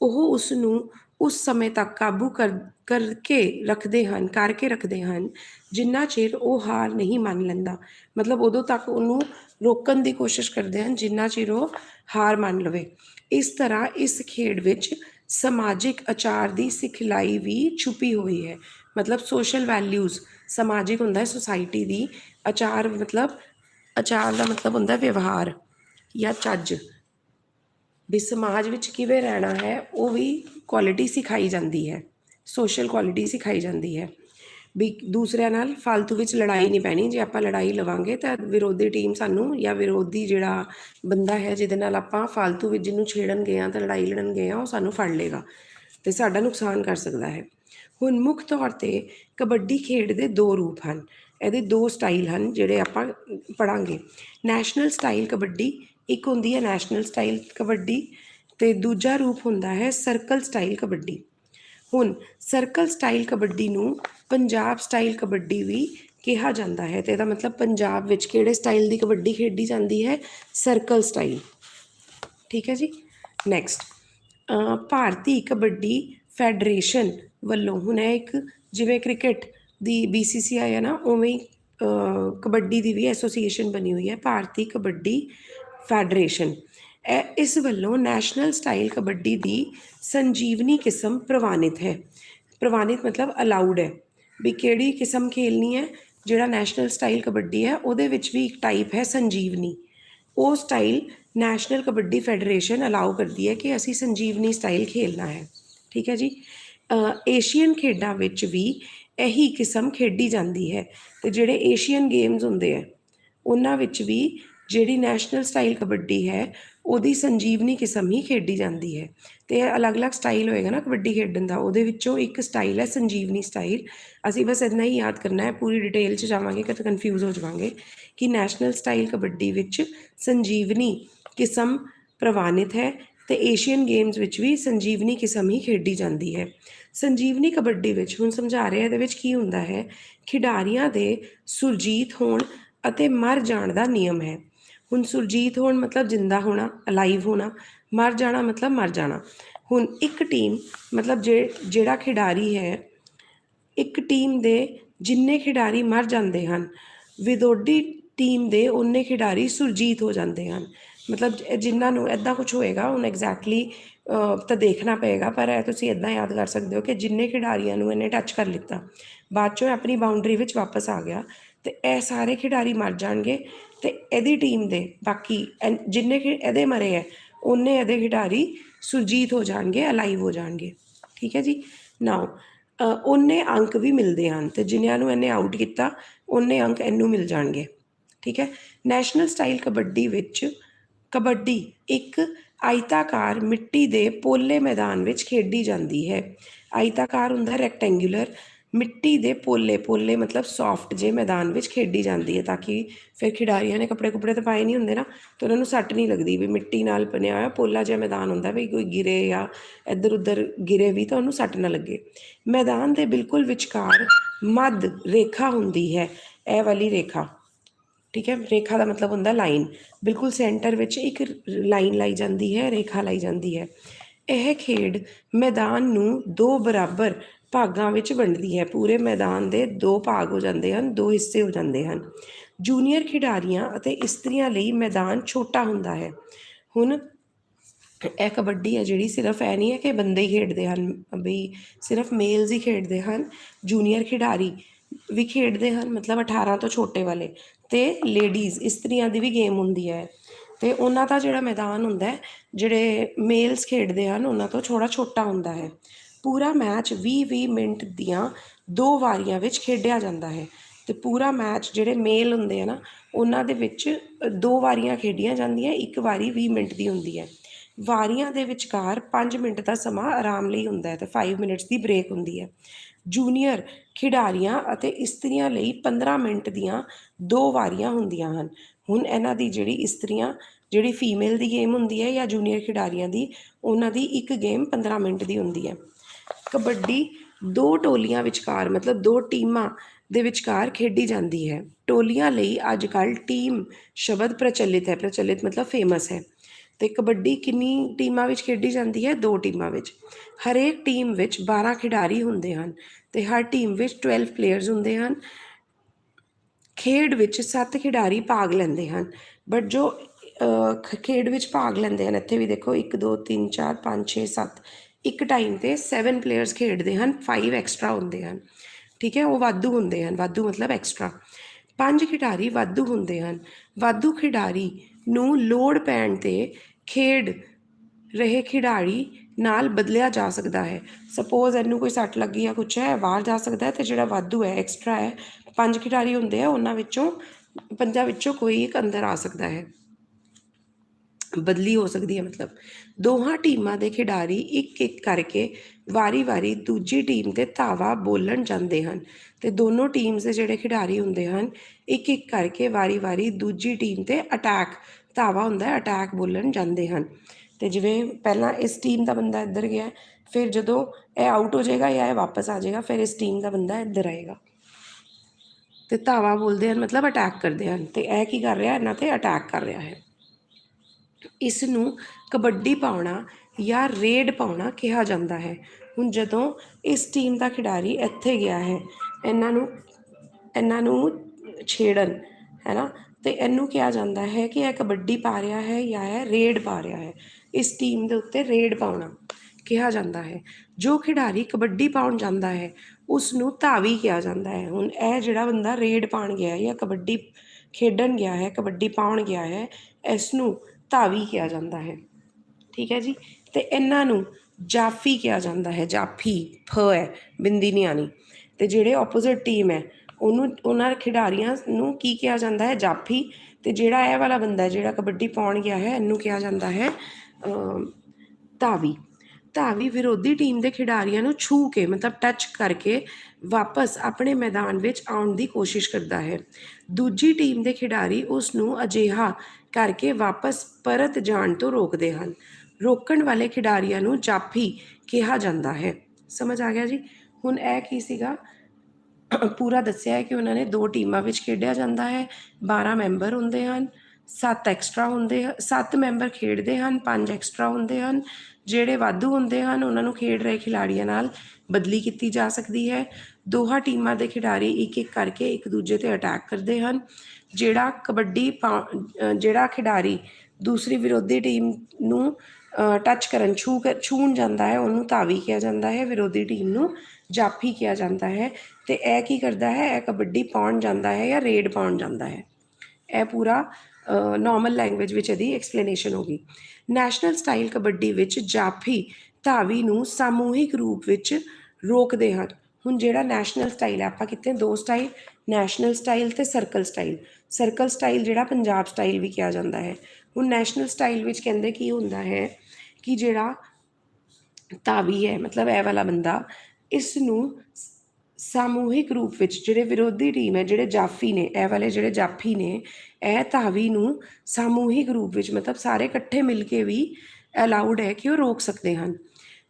ਉਹ ਉਸ ਨੂੰ ਉਸ ਸਮੇਂ ਤੱਕ ਕਾਬੂ ਕਰ, ਕਰਕੇ ਰੱਖਦੇ ਹਨ, ਕਰਕੇ ਰੱਖਦੇ ਹਨ, ਜਿੰਨਾ ਚਿਰ ਉਹ ਹਾਰ ਨਹੀਂ ਮੰਨ ਲੈਂਦਾ। ਮਤਲਬ ਉਦੋਂ ਤੱਕ ਉਹਨੂੰ ਰੋਕਣ ਦੀ ਕੋਸ਼ਿਸ਼ ਕਰਦੇ ਹਨ, ਜਿੰਨਾ ਚਿਰ ਉਹ ਹਾਰ ਮੰਨ ਲਵੇ। ਇਸ ਤਰ੍ਹਾਂ ਇਸ ਖੇਡ ਵਿੱਚ ਸਮਾਜਿਕ ਆਚਾਰ ਦੀ ਸਿਖਲਾਈ ਵੀ ਛੁਪੀ ਹੋਈ ਹੈ। ਮਤਲਬ ਸੋਸ਼ਲ ਵੈਲਿਊਜ਼ ਸਮਾਜਿਕ ਹੁੰਦਾ ਹੈ ਸੁਸਾਇਟੀ ਦੀ ਅਚਾਰ ਮਤਲਬ ਅਚਾਰ ਦਾ ਮਤਲਬ ਹੁੰਦਾ ਵਿਵਹਾਰ। ਜਾਂ ਚੱਜ ਵੀ ਸਮਾਜ ਵਿੱਚ ਕਿਵੇਂ ਰਹਿਣਾ ਹੈ, ਉਹ ਵੀ ਕੁਆਲਿਟੀ ਸਿਖਾਈ ਜਾਂਦੀ ਹੈ ਸੋਸ਼ਲ ਕੁਆਲਿਟੀ ਸਿਖਾਈ ਜਾਂਦੀ ਹੈ। ਵੀ ਦੂਸਰਿਆਂ ਨਾਲ ਫालतू ਵਿੱਚ ਲੜਾਈ ਨਹੀਂ ਪੈਣੀ, ਜੇ ਆਪਾਂ ਲੜਾਈ ਲਵਾਂਗੇ ਤਾਂ ਵਿਰੋਧੀ ਟੀਮ ਸਾਨੂੰ ਜਾਂ ਵਿਰੋਧੀ ਜਿਹੜਾ ਬੰਦਾ ਹੈ, ਜਿਹਦੇ ਨਾਲ ਆਪਾਂ ਫालतू ਵਿੱਚ ਜਿਹਨੂੰ ਛੇੜਨ ਗਏ ਆ ਤਾਂ ਲੜਾਈ ਲੜਨ ਗਏ ਆ ਉਹ ਸਾਨੂੰ ਫੜ ਲੇਗਾ ਤੇ ਸਾਡਾ ਨੁਕਸਾਨ ਕਰ ਸਕਦਾ ਹੈ। ਹੁਣ ਮੁੱਖ ਤੌਰ ਤੇ ਕਬੱਡੀ ਖੇਡ ਦੇ ਦੋ ਰੂਪ ਹਨ, ਇਹਦੇ ਦੋ ਸਟਾਈਲ ਹਨ ਜਿਹੜੇ ਆਪਾਂ ਪੜਾਂਗੇ ਨੈਸ਼ਨਲ ਸਟਾਈਲ ਕਬੱਡੀ ਇੱਕ ਹੁੰਦੀ ਹੈ ਨੈਸ਼ਨਲ ਸਟਾਈਲ ਕਬੱਡੀ ਤੇ ਦੂਜਾ ਰੂਪ ਹੁੰਦਾ ਹੈ ਸਰਕਲ ਸਟਾਈਲ ਕਬੱਡੀ। ਹੁਣ ਸਰਕਲ ਸਟਾਈਲ ਕਬੱਡੀ ਨੂੰ ਪੰਜਾਬ ਸਟਾਈਲ ਕਬੱਡੀ ਵੀ ਕਿਹਾ ਜਾਂਦਾ ਹੈ ਤੇ ਇਹਦਾ ਮਤਲਬ ਪੰਜਾਬ ਵਿੱਚ ਕਿਹੜੇ ਸਟਾਈਲ ਦੀ ਕਬੱਡੀ ਖੇਡੀ ਜਾਂਦੀ ਹੈ? Circle style. ਠੀਕ ਹੈ ਜੀ? ਨੈਕਸਟ ਭਾਰਤੀ ਕਬੱਡੀ ਫੈਡਰੇਸ਼ਨ ਵੱਲੋਂ ਹੁਣ ਇਹ ਇੱਕ ਜਿਵੇਂ ਕ੍ਰਿਕਟ ਦੀ BCCI ਹੈ ਨਾ, ਉਵੇਂ ਕਬੱਡੀ ਦੀ ਵੀ ਐਸੋਸੀਏਸ਼ਨ ਬਣੀ ਹੋਈ ਹੈ। ਭਾਰਤੀ ਕਬੱਡੀ ਫੈਡਰੇਸ਼ਨ। ਇਸ ਵੱਲੋਂ ਨੈਸ਼ਨਲ ਸਟਾਈਲ ਕਬੱਡੀ ਦੀ ਸੰਜੀਵਨੀ ਕਿਸਮ ਪ੍ਰਵਾਨਿਤ ਹੈ। ਪ੍ਰਵਾਨਿਤ ਮਤਲਬ ਅਲਾਉਡ ਹੈ। ਵੀ ਕਿਹੜੀ ਕਿਸਮ ਖੇਲਣੀ ਹੈ, ਜਿਹੜਾ ਨੈਸ਼ਨਲ ਸਟਾਈਲ ਕਬੱਡੀ ਹੈ, ਉਹਦੇ ਵਿੱਚ ਵੀ ਇੱਕ ਟਾਈਪ ਹੈ ਸੰਜੀਵਨੀ। ਉਹ style national kabaddi federation allow ਕਰਦੀ ਹੈ ਕਿ ਅਸੀਂ ਸੰਜੀਵਨੀ ਸਟਾਈਲ ਖੇਲਣਾ ਹੈ। ਠੀਕ ਹੈ ਜੀ? ਏਸ਼ੀਅਨ ਖੇਡਾਂ ਵਿੱਚ ਵੀ ਇਹੀ ਕਿਸਮ ਖੇਡੀ ਜਾਂਦੀ ਹੈ। ਤੇ ਜਿਹੜੇ ਏਸ਼ੀਅਨ ਗੇਮਸ ਹੁੰਦੇ ਆ ਉਹਨਾਂ ਵਿੱਚ ਵੀ ਜਿਹੜੀ ਨੈਸ਼ਨਲ ਸਟਾਈਲ ਕਬੱਡੀ ਹੈ, ਉਹਦੀ ਸੰਜੀਵਨੀ ਕਿਸਮ ਹੀ ਖੇਡੀ ਜਾਂਦੀ ਹੈ। ਤੇ ਅਲੱਗ-ਅਲੱਗ ਸਟਾਈਲ ਹੋਏਗਾ ਨਾ ਕਬੱਡੀ ਖੇਡਣ ਦਾ, ਉਹਦੇ ਵਿੱਚੋਂ ਇੱਕ ਸਟਾਈਲ ਹੈ ਸੰਜੀਵਨੀ ਸਟਾਈਲ ਅਸੀਂ ਬਸ ਇੰਨਾ ਹੀ ਯਾਦ ਕਰਨਾ ਹੈ, ਪੂਰੀ ਡਿਟੇਲ 'ਚ ਜਾਵਾਂਗੇ ਕਿ ਕਨਫਿਊਜ਼ ਹੋ ਜਾਵਾਂਗੇ ਕਿ ਨੈਸ਼ਨਲ ਸਟਾਈਲ ਕਬੱਡੀ ਵਿੱਚ ਸੰਜੀਵਨੀ ਕਿਸਮ ਪ੍ਰਵਾਨਿਤ ਹੈ ਤੇ ਏਸ਼ੀਅਨ ਗੇਮਸ ਵਿੱਚ ਵੀ ਸੰਜੀਵਨੀ ਕਿਸਮ ਹੀ ਖੇਡੀ ਜਾਂਦੀ ਹੈ। ਸੰਜੀਵਨੀ ਕਬੱਡੀ ਵਿੱਚ ਹੁਣ ਸਮਝਾ ਰਿਹਾ, ਇਹਦੇ ਵਿੱਚ ਕੀ ਹੁੰਦਾ ਹੈ? ਖਿਡਾਰੀਆਂ ਦੇ ਸੁਰਜੀਤ ਹੋਣ ਅਤੇ ਮਰ ਜਾਣ ਦਾ ਨਿਯਮ ਹੈ। ਹੁਣ ਸੁਰਜੀਤ ਹੋਣ ਮਤਲਬ ਜਿੰਦਾ ਹੋਣਾ ਅਲਾਈਵ ਹੋਣਾ, ਮਰ ਜਾਣਾ ਮਤਲਬ ਮਰ ਜਾਣਾ। ਹੁਣ ਇੱਕ ਟੀਮ ਮਤਲਬ ਜੇ, ਜਿਹੜਾ ਖਿਡਾਰੀ ਹੈ, ਇੱਕ ਟੀਮ ਦੇ ਜਿੰਨੇ ਖਿਡਾਰੀ ਮਰ ਜਾਂਦੇ ਹਨ ਵਿਦੋਡੀ ਟੀਮ ਦੇ ਉਹਨੇ ਖਿਡਾਰੀ ਸੁਰਜੀਤ ਹੋ ਜਾਂਦੇ ਹਨ। ਮਤਲਬ ਜ- ਜਿਨ੍ਹਾਂ ਨੂੰ ਐਦਾਂ ਕੁਝ ਹੋਏਗਾ, ਹੁਣ ਐਗਜ਼ੈਕਟਲੀ ਤਾਂ ਦੇਖਣਾ ਪਏਗਾ, ਪਰ ਇਹ ਤੁਸੀਂ ਐਦਾਂ ਯਾਦ ਕਰ ਸਕਦੇ ਹੋ ਕਿ ਜਿੰਨੇ ਖਿਡਾਰੀਆਂ ਨੂੰ ਇਹਨੇ ਟੱਚ ਕਰ ਲਿੱਤਾ, ਬਾਅਦ ਚੋਂ ਆਪਣੀ ਬਾਉਂਡਰੀ ਵਿੱਚ ਵਾਪਸ ਆ ਗਿਆ। ਤੇ ਇਹ ਸਾਰੇ ਖਿਡਾਰੀ ਮਰ ਜਾਣਗੇ ਤੇ ਇਹਦੀ ਟੀਮ ਦੇ ਬਾਕੀ ਐਨ- ਜਿੰਨੇ ਖਿ- ਇਹਦੇ ਮਰੇ ਹੈ ਉਹਨੇ ਇਹਦੇ ਖਿਡਾਰੀ ਸੁਰਜੀਤ ਹੋ ਜਾਣਗੇ ਅਲਾਈਵ ਹੋ ਜਾਣਗੇ। ਠੀਕ ਹੈ ਜੀ? ਨਾਓ ਉਹਨੇ ਅੰਕ ਵੀ ਮਿਲਦੇ ਹਨ ਤੇ ਜਿਨ੍ਹਾਂ ਨੂੰ ਇਹਨੇ ਆਊਟ ਕੀਤਾ, ਉਹਨੇ ਅੰਕ ਇਹਨੂੰ ਮਿਲ ਜਾਣਗੇ। ਠੀਕ ਹੈ? ਨੈਸ਼ਨਲ ਸਟਾਈਲ ਕਬੱਡੀ ਵਿੱਚ ਕਬੱਡੀ ਇੱਕ ਆਇਤਾਕਾਰ ਮਿੱਟੀ ਦੇ ਪੋਲੇ ਮੈਦਾਨ ਵਿੱਚ ਖੇਡੀ ਜਾਂਦੀ ਹੈ। ਆਇਤਾਕਾਰ ਹੁੰਦਾ ਰੈਕਟੈਂਗੂਲਰ ਮਿੱਟੀ ਦੇ ਪੋਲੇ ਪੋਲੇ ਮਤਲਬ ਸੌਫਟ ਜੇ ਮੈਦਾਨ ਵਿੱਚ ਖੇਡੀ ਜਾਂਦੀ ਹੈ ਤਾਂ ਕਿ ਫਿਰ ਖਿਡਾਰੀਆਂ ਨੇ ਕੱਪੜੇ ਕੁਪੜੇ ਤਾਂ ਪਾਏ ਨਹੀਂ ਹੁੰਦੇ ਨਾ, ਤੇ ਉਹਨਾਂ ਨੂੰ ਸੱਟ ਨਹੀਂ ਲੱਗਦੀ ਵੀ ਮਿੱਟੀ ਨਾਲ ਬਣਿਆ ਹੋਇਆ ਪੋਲਾ ਜਿਹਾ ਮੈਦਾਨ ਹੁੰਦਾ ਵੀ ਕੋਈ ਗਿਰੇ ਜਾਂ ਇੱਧਰ ਉੱਧਰ ਗਿਰੇ ਵੀ ਤਾਂ ਉਹਨੂੰ ਸੱਟ ਨਾ ਲੱਗੇ। ਮੈਦਾਨ ਦੇ ਬਿਲਕੁਲ ਵਿਚਕਾਰ ਮੱਧ ਰੇਖਾ ਹੁੰਦੀ ਹੈ, ਇਹ ਵਾਲੀ ਰੇਖਾ। ਠੀਕ ਹੈ, ਰੇਖਾ ਦਾ ਮਤਲਬ ਹੁੰਦਾ ਲਾਈਨ। ਬਿਲਕੁਲ ਸੈਂਟਰ ਵਿੱਚ ਇੱਕ ਲਾਈਨ ਲਾਈ ਜਾਂਦੀ ਹੈ, ਰੇਖਾ ਲਾਈ ਜਾਂਦੀ ਹੈ। ਇਹ ਖੇਡ ਮੈਦਾਨ ਨੂੰ ਦੋ ਬਰਾਬਰ ਭਾਗਾਂ ਵਿੱਚ ਵੰਡਦੀ ਹੈ। ਪੂਰੇ ਮੈਦਾਨ ਦੇ ਦੋ ਭਾਗ ਹੋ ਜਾਂਦੇ ਹਨ, ਦੋ ਹਿੱਸੇ ਹੋ ਜਾਂਦੇ ਹਨ। ਜੂਨੀਅਰ ਖਿਡਾਰੀਆਂ ਅਤੇ ਇਸਤਰੀਆਂ ਲਈ ਮੈਦਾਨ ਛੋਟਾ ਹੁੰਦਾ ਹੈ। ਹੁਣ ਇਹ ਕਬੱਡੀ ਹੈ ਜਿਹੜੀ ਸਿਰਫ ਐ ਨਹੀਂ ਹੈ ਕਿ ਬੰਦੇ ਹੀ ਖੇਡਦੇ ਹਨ, ਵੀ ਸਿਰਫ ਮੇਲਸ ਹੀ ਖੇਡਦੇ ਹਨ, ਜੂਨੀਅਰ ਖਿਡਾਰੀ ਵੀ ਖੇਡਦੇ ਹਨ, ਮਤਲਬ 18 ਤੋਂ ਛੋਟੇ ਵਾਲੇ ਤੇ ਲੇਡੀਜ਼, ਇਸਤਰੀਆਂ ਦੀ ਵੀ ਗੇਮ ਹੁੰਦੀ ਹੈ। ਤੇ ਉਹਨਾਂ ਦਾ ਜਿਹੜਾ ਮੈਦਾਨ ਹੁੰਦਾ ਹੈ, ਜਿਹੜੇ ਮੇਲਸ ਖੇਡਦੇ ਹਨ, ਉਹਨਾਂ ਤੋਂ ਥੋੜਾ ਛੋਟਾ ਹੁੰਦਾ ਹੈ। ਪੂਰਾ ਮੈਚ 20-20 ਮਿੰਟ ਦੀਆਂ ਦੋ ਵਾਰੀਆਂ ਵਿੱਚ ਖੇਡਿਆ ਜਾਂਦਾ ਹੈ। ਤੇ ਪੂਰਾ ਮੈਚ ਜਿਹੜੇ ਮੇਲ ਹੁੰਦੇ ਆ ਨਾ, ਉਹਨਾਂ ਦੇ ਵਿੱਚ ਦੋ ਵਾਰੀਆਂ ਖੇਡੀਆਂ ਜਾਂਦੀਆਂ, ਇੱਕ ਵਾਰੀ 20 ਮਿੰਟ ਦੀ ਹੁੰਦੀ ਹੈ। ਵਾਰੀਆਂ ਦੇ ਵਿਚਕਾਰ 5 ਮਿੰਟ ਦਾ ਸਮਾਂ ਆਰਾਮ ਲਈ ਹੁੰਦਾ ਹੈ ਤੇ 5 ਮਿੰਟਸ ਦੀ ਬ੍ਰੇਕ ਹੁੰਦੀ ਹੈ। ਜੂਨੀਅਰ ਖਿਡਾਰੀਆਂ ਅਤੇ ਇਸਤਰੀਆਂ ਲਈ 15 ਮਿੰਟ ਦੀਆਂ ਦੋ ਵਾਰੀਆਂ ਹੁੰਦੀਆਂ ਹਨ। ਹੁਣ ਇਹਨਾਂ ਦੀ ਜਿਹੜੀ ਇਸਤਰੀਆਂ, ਜਿਹੜੀ ਫੀਮੇਲ ਦੀ ਗੇਮ ਹੁੰਦੀ ਹੈ ਜਾਂ ਜੂਨੀਅਰ ਖਿਡਾਰੀਆਂ ਦੀ, ਉਹਨਾਂ ਦੀ ਇੱਕ ਗੇਮ 15 ਮਿੰਟ ਦੀ ਹੁੰਦੀ ਹੈ। ਕਬੱਡੀ ਦੋ ਟੋਲੀਆਂ ਵਿਚਕਾਰ, ਮਤਲਬ ਦੋ ਟੀਮਾਂ ਦੇ ਵਿਚਕਾਰ ਖੇਡੀ ਜਾਂਦੀ ਹੈ। ਟੋਲੀਆਂ ਲਈ ਅੱਜ ਕੱਲ੍ਹ ਟੀਮ ਸ਼ਬਦ ਪ੍ਰਚਲਿਤ ਹੈ, ਪ੍ਰਚਲਿਤ ਮਤਲਬ ਫੇਮਸ ਹੈ। ਤੇ ਕਬੱਡੀ ਕਿੰਨੀ ਟੀਮਾਂ ਵਿੱਚ ਖੇਡੀ ਜਾਂਦੀ ਹੈ? ਦੋ ਟੀਮਾਂ ਵਿੱਚ। ਹਰੇਕ ਟੀਮ ਵਿੱਚ 12 ਖਿਡਾਰੀ ਹੁੰਦੇ ਹਨ ਤੇ ਹਰ ਟੀਮ ਵਿੱਚ 12 ਪਲੇਅਰਸ ਹੁੰਦੇ ਹਨ। ਖੇਡ ਵਿੱਚ 7 ਖਿਡਾਰੀ ਭਾਗ ਲੈਂਦੇ ਹਨ। ਬਟ ਜੋ ਖੇਡ ਵਿੱਚ ਭਾਗ ਲੈਂਦੇ ਹਨ, ਇੱਥੇ ਵੀ ਦੇਖੋ 1 2 3 4 5 6 7 ਇੱਕ ਟਾਈਮ ਤੇ 7 ਪਲੇਅਰਸ ਖੇਡਦੇ ਹਨ 5 ਐਕਸਟਰਾ ਹੁੰਦੇ ਹਨ। ਠੀਕ ਹੈ, ਉਹ ਵਾਧੂ ਹੁੰਦੇ ਹਨ, ਵਾਧੂ ਮਤਲਬ ਐਕਸਟਰਾ ਪੰਜ ਖਿਡਾਰੀ ਵਾਧੂ ਹੁੰਦੇ ਹਨ। ਵਾਧੂ ਖਿਡਾਰੀ ਨੂੰ ਲੋੜ ਪੈਣ ਤੇ ਖੇਡ ਰਹੇ ਖਿਡਾਰੀ ਨਾਲ ਬਦਲਿਆ ਜਾ ਸਕਦਾ ਹੈ। ਸਪੋਜ਼ ਇਹਨੂੰ ਕੋਈ ਸੱਟ ਲੱਗੀ ਜਾਂ ਕੁਛ ਹੈ, ਬਾਹਰ ਜਾ ਸਕਦਾ ਹੈ ਤੇ ਜਿਹੜਾ ਵਾਧੂ ਹੈ ਐਕਸਟਰਾ ਹੈ, ਪੰਜ ਖਿਡਾਰੀ ਹੁੰਦੇ ਆ, ਉਹਨਾਂ ਵਿੱਚੋਂ, ਪੰਜਾਂ ਵਿੱਚੋਂ ਕੋਈ ਇੱਕ ਅੰਦਰ ਆ ਸਕਦਾ ਹੈ। ਬਦਲੀ ਹੋ ਸਕਦੀ ਹੈ, ਮਤਲਬ ਦੋਹਾਂ ਟੀਮਾਂ ਦੇ ਖਿਡਾਰੀ ਇੱਕ ਇੱਕ ਕਰਕੇ ਵਾਰੀ-ਵਾਰੀ ਦੂਜੀ ਟੀਮ ਤੇ ਧਾਵਾ ਬੋਲਣ ਜਾਂਦੇ ਹਨ ਤੇ ਦੋਨੋਂ ਟੀਮਸ ਦੇ ਜਿਹੜੇ ਖਿਡਾਰੀ ਹੁੰਦੇ ਹਨ ਇੱਕ ਇੱਕ ਕਰਕੇ ਵਾਰੀ-ਵਾਰੀ ਦੂਜੀ ਟੀਮ ਤੇ ਅਟੈਕ ਧਾਵਾ ਹੁੰਦਾ ਹੈ ਅਟੈਕ ਬੋਲਣ ਜਾਂਦੇ ਹਨ। ਤੇ ਜਿਵੇਂ ਪਹਿਲਾਂ ਇਸ ਟੀਮ ਦਾ ਬੰਦਾ ਇੱਧਰ ਗਿਆ, ਫਿਰ ਜਦੋਂ ਇਹ ਆਊਟ ਹੋ ਜਾਏਗਾ ਜਾਂ ਇਹ ਵਾਪਸ ਆ ਜਾਏਗਾ, ਫਿਰ ਇਸ ਟੀਮ ਦਾ ਬੰਦਾ ਇੱਧਰ ਆਏਗਾ। ਤੇ ਧਾਵਾ ਬੋਲਦੇ ਹਨ, ਮਤਲਬ ਅਟੈਕ ਕਰਦੇ ਹਨ ਤੇ ਇਹ ਕੀ ਕਰ ਰਿਹਾ, ਇਹਨਾਂ ਤੇ ਅਟੈਕ ਕਰ ਰਿਹਾ ਹੈ। ਇਸ ਨੂੰ ਕਬੱਡੀ ਪਾਉਣਾ ਜਾਂ ਰੇਡ ਪਾਉਣਾ ਕਿਹਾ ਜਾਂਦਾ ਹੈ। ਹੁਣ ਜਦੋਂ ਇਸ ਟੀਮ ਦਾ ਖਿਡਾਰੀ ਇੱਥੇ ਗਿਆ ਹੈ, ਇਹਨਾਂ ਨੂੰ ਇਹਨਾਂ ਨੂੰ ਛੇੜਨ ਹੈ ਨਾ ਤੇ ਇਹਨੂੰ ਕਿਹਾ ਜਾਂਦਾ ਹੈ ਕਿ ਇਹ ਕਬੱਡੀ ਪਾ ਰਿਹਾ ਹੈ ਜਾਂ ਇਹ ਰੇਡ ਪਾ ਰਿਹਾ ਹੈ। ਇਸ ਟੀਮ ਦੇ ਉੱਤੇ ਰੇਡ ਪਾਉਣਾ ਕਿਹਾ ਜਾਂਦਾ ਹੈ। ਜੋ ਖਿਡਾਰੀ ਕਬੱਡੀ ਪਾਉਣ ਜਾਂਦਾ ਹੈ ਉਸ ਨੂੰ ਧਾਵੀ ਕਿਹਾ ਜਾਂਦਾ ਹੈ। ਹੁਣ ਇਹ ਜਿਹੜਾ ਬੰਦਾ ਰੇਡ ਪਾਉਣ ਗਿਆ ਹੈ ਜਾਂ ਕਬੱਡੀ ਖੇਡਣ ਗਿਆ ਹੈ, ਕਬੱਡੀ ਪਾਉਣ ਗਿਆ ਹੈ ਇਸ ਨੂੰ ਧਾਵੀ ਕਿਹਾ ਜਾਂਦਾ ਹੈ। ਠੀਕ ਹੈ ਜੀ? ਤੇ ਇਹਨਾਂ ਨੂੰ ਜਾਫੀ ਕਿਹਾ ਜਾਂਦਾ ਹੈ। ਜਾਫੀ ਫ ਹੈ ਬਿੰਦੀ ਨਹੀਂ ਆਣੀ ਤੇ ਜਿਹੜੇ ਆਪੋਜ਼ਿਟ ਟੀਮ ਹੈ ਉਹਨੂੰ ਉਹਨਾਂ ਖਿਡਾਰੀਆਂ ਨੂੰ ਕੀ ਕਿਹਾ ਜਾਂਦਾ ਹੈ? ਜਾਫੀ। ਤੇ ਜਿਹੜਾ ਇਹ ਵਾਲਾ ਬੰਦਾ ਹੈ, ਜਿਹੜਾ ਕਬੱਡੀ ਪਾਉਣ ਗਿਆ ਹੈ ਇਹਨੂੰ ਕਿਹਾ ਜਾਂਦਾ ਹੈ ਧਾਵੀ। ਧਾਵੀ ਵਿਰੋਧੀ ਟੀਮ ਦੇ ਖਿਡਾਰੀਆਂ ਨੂੰ ਛੂ ਕੇ ਮਤਲਬ ਟੱਚ ਕਰਕੇ ਵਾਪਸ ਆਪਣੇ ਮੈਦਾਨ ਵਿੱਚ ਆਉਣ ਦੀ ਕੋਸ਼ਿਸ਼ ਕਰਦਾ ਹੈ। ਦੂਜੀ ਟੀਮ ਦੇ ਖਿਡਾਰੀ ਉਸ ਨੂੰ ਅਜਿਹਾ ਕਰਕੇ ਵਾਪਸ ਪਰਤ ਜਾਣ ਤੋਂ ਰੋਕਦੇ ਹਨ। ਰੋਕਣ ਵਾਲੇ ਖਿਡਾਰੀਆਂ ਨੂੰ ਜਾਫੀ ਕਿਹਾ ਜਾਂਦਾ ਹੈ। ਸਮਝ ਆ ਗਿਆ ਜੀ? ਹੁਣ ਇਹ ਕੀ ਸੀਗਾ? ਪੂਰਾ ਦੱਸਿਆ ਹੈ ਕਿ ਉਹਨਾਂ ਨੇ ਦੋ ਟੀਮਾਂ ਵਿੱਚ ਖੇਡਿਆ ਜਾਂਦਾ ਹੈ। 12 ਮੈਂਬਰ ਹੁੰਦੇ ਹਨ, ਸੱਤ ਐਕਸਟਰਾ ਹੁੰਦੇ ਸੱਤ ਮੈਂਬਰ ਖੇਡਦੇ ਹਨ, ਪੰਜ ਐਕਸਟਰਾ ਹੁੰਦੇ ਹਨ। ਜਿਹੜੇ ਵਾਧੂ ਹੁੰਦੇ ਹਨ, ਉਹਨਾਂ ਨੂੰ ਖੇਡ ਰਹੇ ਖਿਡਾਰੀਆਂ ਨਾਲ ਬਦਲੀ ਕੀਤੀ ਜਾ ਸਕਦੀ ਹੈ। ਦੋਹਾਂ ਟੀਮਾਂ ਦੇ ਖਿਡਾਰੀ ਇੱਕ ਇੱਕ ਕਰਕੇ ਇੱਕ ਦੂਜੇ ਤੇ ਅਟੈਕ ਕਰਦੇ ਹਨ। ਜਿਹੜਾ ਕਬੱਡੀ ਪਾ- ਜਿਹੜਾ ਖਿਡਾਰੀ ਦੂਸਰੀ ਵਿਰੋਧੀ ਟੀਮ ਨੂੰ ਟੱਚ ਕਰਨ, ਛੂ ਕਰ ਛੂਣ ਜਾਂਦਾ ਹੈ, ਉਹਨੂੰ ਧਾਵੀ ਕਿਹਾ ਜਾਂਦਾ ਹੈ, ਵਿਰੋਧੀ ਟੀਮ ਨੂੰ ਜਾਫੀ ਕਿਹਾ ਜਾਂਦਾ ਹੈ ਤੇ ਇਹ ਕੀ ਕਰਦਾ ਹੈ, ਇਹ ਕਬੱਡੀ ਪਾਉਣ ਜਾਂਦਾ ਹੈ ਜਾਂ ਰੇਡ ਪਾਉਣ ਜਾਂਦਾ ਹੈ। ਇਹ ਪੂਰਾ ਨਾਰਮਲ ਲੈਂਗੁਏਜ ਵਿੱਚ ਇਹਦੀ ਐਕਸਪਲੇਨੇਸ਼ਨ ਹੋ ਗਈ। ਨੈਸ਼ਨਲ ਸਟਾਈਲ ਕਬੱਡੀ ਵਿੱਚ ਜਾਫੀ ਧਾਵੀ ਨੂੰ ਸਮੂਹਿਕ ਰੂਪ ਵਿੱਚ ਰੋਕਦੇ ਹਨ। ਹੁਣ ਜਿਹੜਾ ਨੈਸ਼ਨਲ ਸਟਾਈਲ ਹੈ, ਆਪਾਂ ਕਿਤੇ ਦੋ ਸਟਾਈਲ ਨੈਸ਼ਨਲ ਸਟਾਈਲ ਤੇ ਸਰਕਲ ਸਟਾਈਲ। ਸਰਕਲ ਸਟਾਈਲ ਜਿਹੜਾ ਪੰਜਾਬ ਸਟਾਈਲ ਵੀ ਕਿਹਾ ਜਾਂਦਾ ਹੈ। ਹੁਣ ਨੈਸ਼ਨਲ ਸਟਾਈਲ ਵਿੱਚ ਕਹਿੰਦੇ ਕੀ ਹੁੰਦਾ ਹੈ ਕਿ ਜਿਹੜਾ ਧਾਵੀ ਹੈ, ਮਤਲਬ ਇਹ ਵਾਲਾ ਬੰਦਾ ਇਸ ਨੂੰ ਸਮੂਹਿਕ ਰੂਪ ਵਿੱਚ ਜਿਹੜੇ ਵਿਰੋਧੀ ਟੀਮ ਹੈ, ਜਿਹੜੇ ਜਾਫੀ ਨੇ, ਇਹ ਵਾਲੇ ਜਿਹੜੇ ਜਾਫੀ ਨੇ, ਇਹ ਧਾਵੀ ਨੂੰ ਸਮੂਹਿਕ ਰੂਪ ਵਿੱਚ ਮਤਲਬ ਸਾਰੇ ਇਕੱਠੇ ਮਿਲ ਕੇ ਵੀ ਅਲਾਉਡ ਹੈ ਕਿ ਉਹ ਰੋਕ ਸਕਦੇ ਹਨ।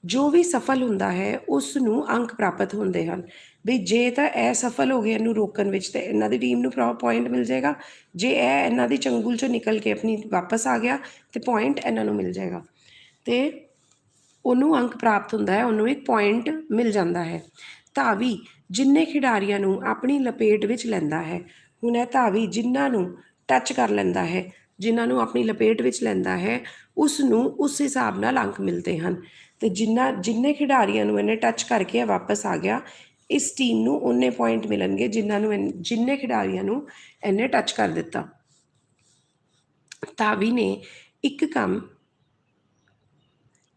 ਜੋ ਵੀ ਸਫਲ ਹੁੰਦਾ ਹੈ ਉਸ ਨੂੰ ਅੰਕ ਪ੍ਰਾਪਤ ਹੁੰਦੇ ਹਨ। ਵੀ ਜੇ ਤਾਂ ਇਹ ਸਫਲ ਹੋ ਗਏ ਇਹਨੂੰ ਰੋਕਣ ਵਿੱਚ, ਤੇ ਇਹਨਾਂ ਦੀ ਟੀਮ ਨੂੰ ਪ੍ਰੋਪਰ ਪੁਆਇੰਟ ਮਿਲ ਜਾਏਗਾ। ਜੇ ਇਹ ਇਹਨਾਂ ਦੀ ਚੰਗੁਲ ਚੋਂ ਨਿਕਲ ਕੇ ਆਪਣੀ ਵਾਪਸ ਆ ਗਿਆ, ਤੇ ਪੁਆਇੰਟ ਇਹਨਾਂ ਨੂੰ ਮਿਲ ਜਾਏਗਾ। ਤੇ ਉਹਨੂੰ ਅੰਕ ਪ੍ਰਾਪਤ ਹੁੰਦਾ ਹੈ, ਉਹਨੂੰ ਇੱਕ ਪੁਆਇੰਟ ਮਿਲ ਜਾਂਦਾ ਹੈ। ਧਾਵੀ ਜਿੰਨੇ ਖਿਡਾਰੀਆਂ ਨੂੰ ਆਪਣੀ ਲਪੇਟ ਵਿੱਚ ਲੈਂਦਾ ਹੈ, ਹੁਣ ਇਹ ਧਾਵੀ ਜਿਨ੍ਹਾਂ ਨੂੰ ਟੱਚ ਕਰ ਲੈਂਦਾ ਹੈ, ਜਿਨ੍ਹਾਂ ਨੂੰ ਆਪਣੀ ਲਪੇਟ ਵਿੱਚ ਲੈਂਦਾ ਹੈ ਉਸ ਨੂੰ ਉਸ ਹਿਸਾਬ ਨਾਲ ਅੰਕ ਮਿਲਦੇ ਹਨ। ਤੇ ਜਿੰਨਾ, ਜਿੰਨੇ ਖਿਡਾਰੀਆਂ ਨੂੰ ਇਹਨੇ ਟੱਚ ਕਰਕੇ ਵਾਪਸ ਆ ਗਿਆ ਇਸ ਟੀਮ ਨੂੰ ਉਹਨੇ ਪੁਆਇੰਟ ਮਿਲਣਗੇ ਜਿਨ੍ਹਾਂ ਨੂੰ ਇਹਨ- ਜਿੰਨੇ ਖਿਡਾਰੀਆਂ ਨੂੰ ਇਹਨੇ ਟੱਚ ਕਰ ਦਿੱਤਾ। ਧਾਵੀ ਨੇ ਇੱਕ ਕੰਮ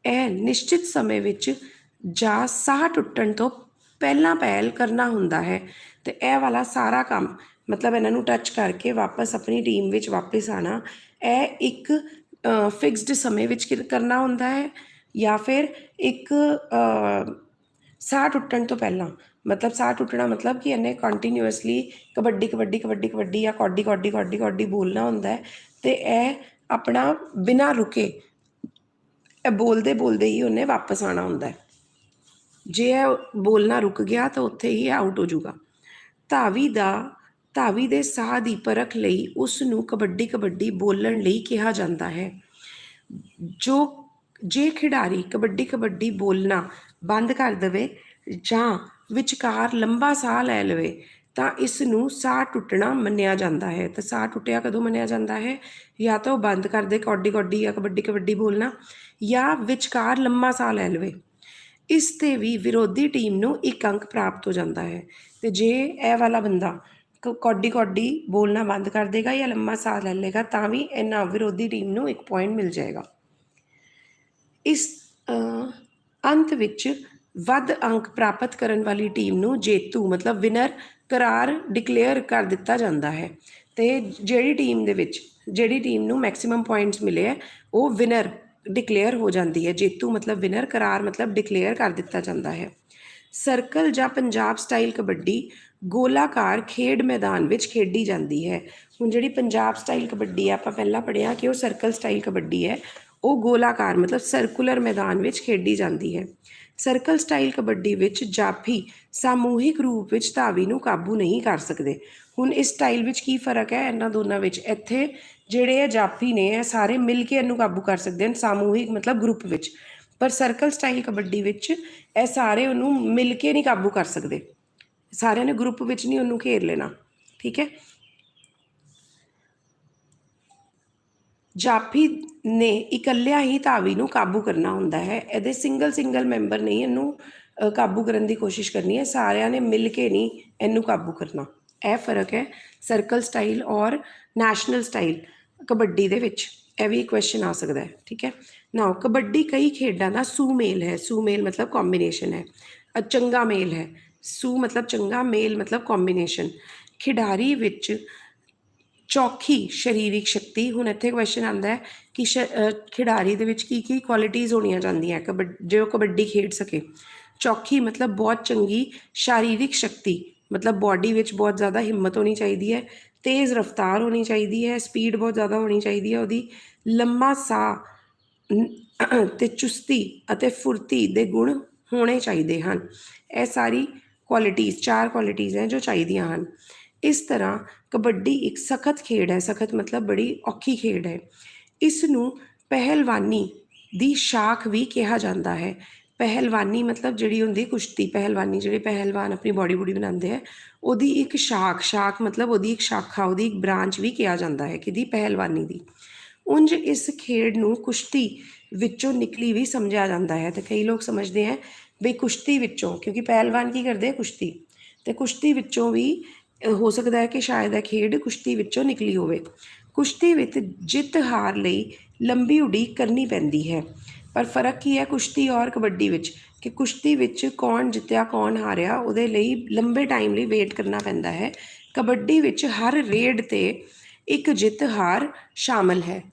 ਇਹ ਨਿਸ਼ਚਿਤ ਸਮੇਂ ਵਿੱਚ ਜਾਂ ਸਾਹ ਟੁੱਟਣ ਤੋਂ ਪਹਿਲਾਂ ਪਹਿਲ ਕਰਨਾ ਹੁੰਦਾ ਹੈ ਤੇ ਇਹ ਵਾਲਾ ਸਾਰਾ ਕੰਮ, ਮਤਲਬ ਇਹਨਾਂ ਨੂੰ ਟੱਚ ਕਰਕੇ ਵਾਪਸ ਆਪਣੀ ਟੀਮ ਵਿੱਚ ਵਾਪਸ ਆਣਾ ਇਹ ਇੱਕ ਫਿਕਸਡ ਸਮੇਂ ਵਿੱਚ ਕਰ- ਕਰਨਾ ਹੁੰਦਾ ਹੈ ਜਾਂ ਫਿਰ ਇੱਕ ਸਾਹ ਟੁੱਟਣ ਤੋਂ ਪਹਿਲਾਂ। ਮਤਲਬ ਸਾਹ ਟੁੱਟਣਾ ਮਤਲਬ ਕਿ ਇਹਨੇ ਕੰਟੀਨਿਊਸਲੀ ਕਬੱਡੀ ਕਬੱਡੀ ਕਬੱਡੀ ਕਬੱਡੀ ਜਾਂ ਕੌਡੀ ਕੌਡੀ ਕੌਡੀ ਕੌਡੀ ਬੋਲਣਾ ਹੁੰਦਾ ਹੈ ਤੇ ਇਹ ਆਪਣਾ ਬਿਨਾਂ ਰੁਕੇ ਇਹ ਬੋਲਦੇ ਬੋਲਦੇ ਹੀ ਉਹਨੇ ਵਾਪਸ ਆਣਾ ਹੁੰਦਾ ਹੈ। ਜੇ ਇਹ ਬੋਲਣਾ ਰੁਕ ਗਿਆ ਤਾਂ ਉੱਥੇ ਹੀ ਆਊਟ ਹੋ ਜਾਊਗਾ। ਧਾਵੀ ਦਾ, ਧਾਵੀ ਦੇ ਸਾਹ ਦੀ ਪਰਖ ਲਈ ਉਸ ਨੂੰ ਕਬੱਡੀ ਕਬੱਡੀ ਬੋਲਣ ਲਈ ਕਿਹਾ ਜਾਂਦਾ ਹੈ। ਜੋ, ਜੇ ਖਿਡਾਰੀ ਕਬੱਡੀ ਕਬੱਡੀ ਬੋਲਣਾ ਬੰਦ ਕਰ ਦੇਵੇ ਜਾਂ ਵਿਚਕਾਰ ਲੰਬਾ ਸਾਹ ਲੈ ਲਵੇ, ਤਾਂ ਇਸ ਨੂੰ ਸਾਹ ਟੁੱਟਣਾ ਮੰਨਿਆ ਜਾਂਦਾ ਹੈ। ਤਾਂ ਸਾਹ ਟੁੱਟਿਆ ਕਦੋਂ ਮੰਨਿਆ ਜਾਂਦਾ ਹੈ? ਜਾਂ ਤਾਂ ਉਹ ਬੰਦ ਕਰ ਦੇ, ਕੌਡੀ ਕੌਡੀ ਜਾਂ ਕਬੱਡੀ ਕਬੱਡੀ ਬੋਲਣਾ, ਜਾਂ ਵਿਚਕਾਰ ਲੰਮਾ ਸਾਹ ਲੈ ਲਵੇ। ਇਸ ਤੇ ਵੀ ਵਿਰੋਧੀ ਟੀਮ ਨੂੰ ਇੱਕ ਅੰਕ ਪ੍ਰਾਪਤ ਹੋ ਜਾਂਦਾ ਹੈ। ਤੇ ਜੇ ਇਹ ਵਾਲਾ ਬੰਦਾ ਕ- ਕੌਡੀ ਕੌਡੀ ਬੋਲਣਾ ਬੰਦ ਕਰ ਦੇਗਾ ਜਾਂ ਲੰਮਾ ਸਾਹ ਲੈ ਲੇਗਾ ਤਾਂ ਵੀ ਇਹਨਾਂ ਵਿਰੋਧੀ ਟੀਮ ਨੂੰ ਇੱਕ ਪੁਆਇੰਟ ਮਿਲ ਜਾਏਗਾ। ਇਸ ਅੰਤ ਵਿੱਚ ਵੱਧ ਅੰਕ ਪ੍ਰਾਪਤ ਕਰਨ ਵਾਲੀ ਟੀਮ ਨੂੰ ਜੇਤੂ, ਮਤਲਬ ਵਿਨਰ ਕਰਾਰ ਡਿਕਲੇਅਰ ਕਰ ਦਿੱਤਾ ਜਾਂਦਾ ਹੈ। ਤੇ ਜਿਹੜੀ ਟੀਮ ਦੇ ਵਿੱਚ, ਜਿਹੜੀ ਟੀਮ ਨੂੰ ਮੈਕਸਿਮਮ ਪੁਆਇੰਟਸ ਮਿਲੇ ਹੈ, ਉਹ ਵਿਨਰ ਡਿਕਲੇਅਰ ਹੋ ਜਾਂਦੀ ਹੈ। ਜੇਤੂ ਮਤਲਬ ਵਿਨਰ ਕਰਾਰ ਮਤਲਬ ਡਿਕਲੇਅਰ ਕਰ ਦਿੱਤਾ ਜਾਂਦਾ ਹੈ। ਸਰਕਲ ਜਾਂ ਪੰਜਾਬ ਸਟਾਈਲ ਕਬੱਡੀ ਗੋਲਾਕਾਰ ਖੇਡ ਮੈਦਾਨ ਵਿੱਚ ਖੇਡੀ ਜਾਂਦੀ ਹੈ। ਹੁਣ ਜਿਹੜੀ ਪੰਜਾਬ ਸਟਾਈਲ ਕਬੱਡੀ ਹੈ, ਆਪਾਂ ਪਹਿਲਾਂ ਪੜ੍ਹਿਆ ਕਿ ਉਹ ਸਰਕਲ ਸਟਾਈਲ ਕਬੱਡੀ ਹੈ। ਉਹ ਗੋਲਾਕਾਰ, ਮਤਲਬ ਸਰਕੂਲਰ ਮੈਦਾਨ ਵਿੱਚ ਖੇਡੀ ਜਾਂਦੀ ਹੈ। ਸਰਕਲ ਸਟਾਈਲ ਕਬੱਡੀ ਵਿੱਚ ਜਾਫੀ ਸਮੂਹਿਕ ਰੂਪ ਵਿੱਚ ਧਾਵੀ ਨੂੰ ਕਾਬੂ ਨਹੀਂ ਕਰ ਸਕਦੇ। ਹੁਣ ਇਸ ਸਟਾਈਲ ਵਿੱਚ ਕੀ ਫ਼ਰਕ ਹੈ? ਇਹਨਾਂ ਦੋਨਾਂ ਵਿੱਚ ਇੱਥੇ ਜਿਹੜੇ ਇਹ ਜਾਫੀ ਨੇ, ਇਹ ਸਾਰੇ ਮਿਲ ਕੇ ਇਹਨੂੰ ਕਾਬੂ ਕਰ ਸਕਦੇ ਹਨ ਸਮੂਹਿਕ, ਮਤਲਬ ਗਰੁੱਪ ਵਿੱਚ। ਪਰ ਸਰਕਲ ਸਟਾਈਲ ਕਬੱਡੀ ਵਿੱਚ ਇਹ ਸਾਰੇ ਉਹਨੂੰ ਮਿਲ ਕੇ ਨਹੀਂ ਕਾਬੂ ਕਰ ਸਕਦੇ। ਸਾਰਿਆਂ ਨੇ ਗਰੁੱਪ ਵਿੱਚ ਨਹੀਂ ਉਹਨੂੰ ਘੇਰ ਲੈਣਾ, ਠੀਕ ਹੈ? ਜਾਫੀ ਨੇ ਇਕੱਲਿਆਂ ਹੀ ਧਾਵੀ ਨੂੰ ਕਾਬੂ ਕਰਨਾ ਹੁੰਦਾ ਹੈ। ਇਹਦੇ ਸਿੰਗਲ ਸਿੰਗਲ ਮੈਂਬਰ ਨਹੀਂ ਇਹਨੂੰ ਕਾਬੂ ਕਰਨ ਦੀ ਕੋਸ਼ਿਸ਼ ਕਰਨੀ ਹੈ। ਸਾਰਿਆਂ ਨੇ ਮਿਲ ਕੇ ਨਹੀਂ ਇਹਨੂੰ ਕਾਬੂ ਕਰਨਾ। ਇਹ ਫ਼ਰਕ ਹੈ ਸਰਕਲ ਸਟਾਈਲ ਔਰ ਨੈਸ਼ਨਲ ਸਟਾਈਲ ਕਬੱਡੀ ਦੇ ਵਿੱਚ। ਇਹ ਵੀ ਕੁਐਸਚਨ ਆ ਸਕਦਾ ਹੈ, ਠੀਕ ਹੈ? ਨਾਓ ਕਬੱਡੀ ਕਈ ਖੇਡਾਂ ਦਾ ਸੁਮੇਲ ਹੈ। ਸੁਮੇਲ ਮਤਲਬ ਕੰਬੀਨੇਸ਼ਨ ਹੈ। ਚੰਗਾ ਮੇਲ ਹੈ। ਸੂ ਮਤਲਬ ਚੰਗਾ, ਮੇਲ ਮਤਲਬ ਕੰਬੀਨੇਸ਼ਨ ਖਿਡਾਰੀ ਵਿੱਚ ਚੌਖੀ ਸਰੀਰਿਕ ਸ਼ਕਤੀ, ਹੁਣ ਇੱਥੇ ਕੁਐਸਚਨ ਆਉਂਦਾ ਹੈ ਕਿ ਸ਼- ਖਿਡਾਰੀ ਦੇ ਵਿੱਚ ਕੀ ਕੀ ਕੁਆਲਿਟੀਆਂ ਹੋਣੀਆਂ ਚਾਹੀਦੀਆਂ ਕਬੱਡੀ, ਜੋ ਕਬੱਡੀ ਖੇਡ ਸਕੇ। ਚੌਖੀ ਮਤਲਬ ਬਹੁਤ ਚੰਗੀ ਸਰੀਰਿਕ ਸ਼ਕਤੀ, ਮਤਲਬ ਬਾਡੀ ਵਿੱਚ ਬਹੁਤ ਜ਼ਿਆਦਾ ਹਿੰਮਤ ਹੋਣੀ ਚਾਹੀਦੀ ਹੈ, ਤੇਜ਼ ਰਫ਼ਤਾਰ ਹੋਣੀ ਚਾਹੀਦੀ ਹੈ ਸਪੀਡ ਬਹੁਤ ਜ਼ਿਆਦਾ ਹੋਣੀ ਚਾਹੀਦੀ ਹੈ, ਉਹਦੀ ਲੰਮਾ ਸਾਹ ਨ- ਤੇ ਚੁਸਤੀ ਅਤੇ ਫੁਰਤੀ ਦੇ ਗੁਣ ਹੋਣੇ ਚਾਹੀਦੇ ਹਨ। ਇਹ ਸਾਰੀ ਕੁਆਲਿਟੀਆਂ ਚਾਰ ਕੁਆਲਿਟੀਆਂ ਹੈ ਜੋ ਚਾਹੀਦੀਆਂ ਹਨ। ਇਸ ਤਰ੍ਹਾਂ ਕਬੱਡੀ ਇੱਕ ਸਖਤ ਖੇਡ ਹੈ, ਸਖਤ ਮਤਲਬ ਬੜੀ ਔਖੀ ਖੇਡ ਹੈ। ਇਸ ਨੂੰ ਪਹਿਲਵਾਨੀ ਦੀ ਸ਼ਾਖ ਵੀ ਕਿਹਾ ਜਾਂਦਾ ਹੈ। ਪਹਿਲਵਾਨੀ ਮਤਲਬ ਜਿਹੜੀ ਹੁੰਦੀ ਕੁਸ਼ਤੀ, ਪਹਿਲਵਾਨੀ ਜਿਹੜੇ ਪਹਿਲਵਾਨ ਆਪਣੀ ਬਾਡੀ ਬੂਡੀ ਬਣਾਉਂਦੇ ਹੈ, ਉਹਦੀ ਇੱਕ ਸ਼ਾਖ ਸ਼ਾਖ ਮਤਲਬ ਉਹਦੀ ਇੱਕ ਸ਼ਾਖਾ, ਉਹਦੀ ਇੱਕ ਬ੍ਰਾਂਚ ਵੀ ਕਿਹਾ ਜਾਂਦਾ ਹੈ ਕਿਹਦੀ? ਪਹਿਲਵਾਨੀ ਦੀ। ਉਂਝ ਇਸ ਖੇਡ ਨੂੰ ਕੁਸ਼ਤੀ ਵਿੱਚੋਂ ਨਿਕਲੀ ਵੀ ਸਮਝਿਆ ਜਾਂਦਾ ਹੈ। ਤੇ ਕਈ ਲੋਕ ਸਮਝਦੇ ਹੈ ਵੀ ਕੁਸ਼ਤੀ ਵਿੱਚੋਂ ਕਿਉਂਕਿ ਪਹਿਲਵਾਨ ਕੀ ਕਰਦੇ ਆ ਕੁਸ਼ਤੀ। ਤੇ ਕੁਸ਼ਤੀ ਵਿੱਚੋਂ ਵੀ ਹੋ ਸਕਦਾ ਹੈ ਕਿ ਸ਼ਾਇਦ ਇਹ ਖੇਡ ਕੁਸ਼ਤੀ ਵਿੱਚੋਂ ਨਿਕਲੀ ਹੋਵੇ। ਕੁਸ਼ਤੀ ਵਿੱਚ ਜਿੱਤ ਹਾਰ ਲਈ ਲੰਬੀ ਉਡੀਕ ਕਰਨੀ ਪੈਂਦੀ ਹੈ। ਪਰ ਫ਼ਰਕ ਕੀ ਹੈ ਕੁਸ਼ਤੀ ਔਰ ਕਬੱਡੀ ਵਿੱਚ? ਕਿ ਕੁਸ਼ਤੀ ਵਿੱਚ ਕੌਣ ਜਿੱਤਿਆ, ਕੌਣ ਹਾਰਿਆ, ਉਹਦੇ ਲਈ ਲੰਬੇ ਟਾਈਮ ਲਈ ਵੇਟ ਕਰਨਾ ਪੈਂਦਾ ਹੈ। ਕਬੱਡੀ ਵਿੱਚ ਹਰ ਰੇਡ ਤੇ ਇੱਕ ਜਿੱਤ ਹਾਰ ਸ਼ਾਮਲ ਹੈ।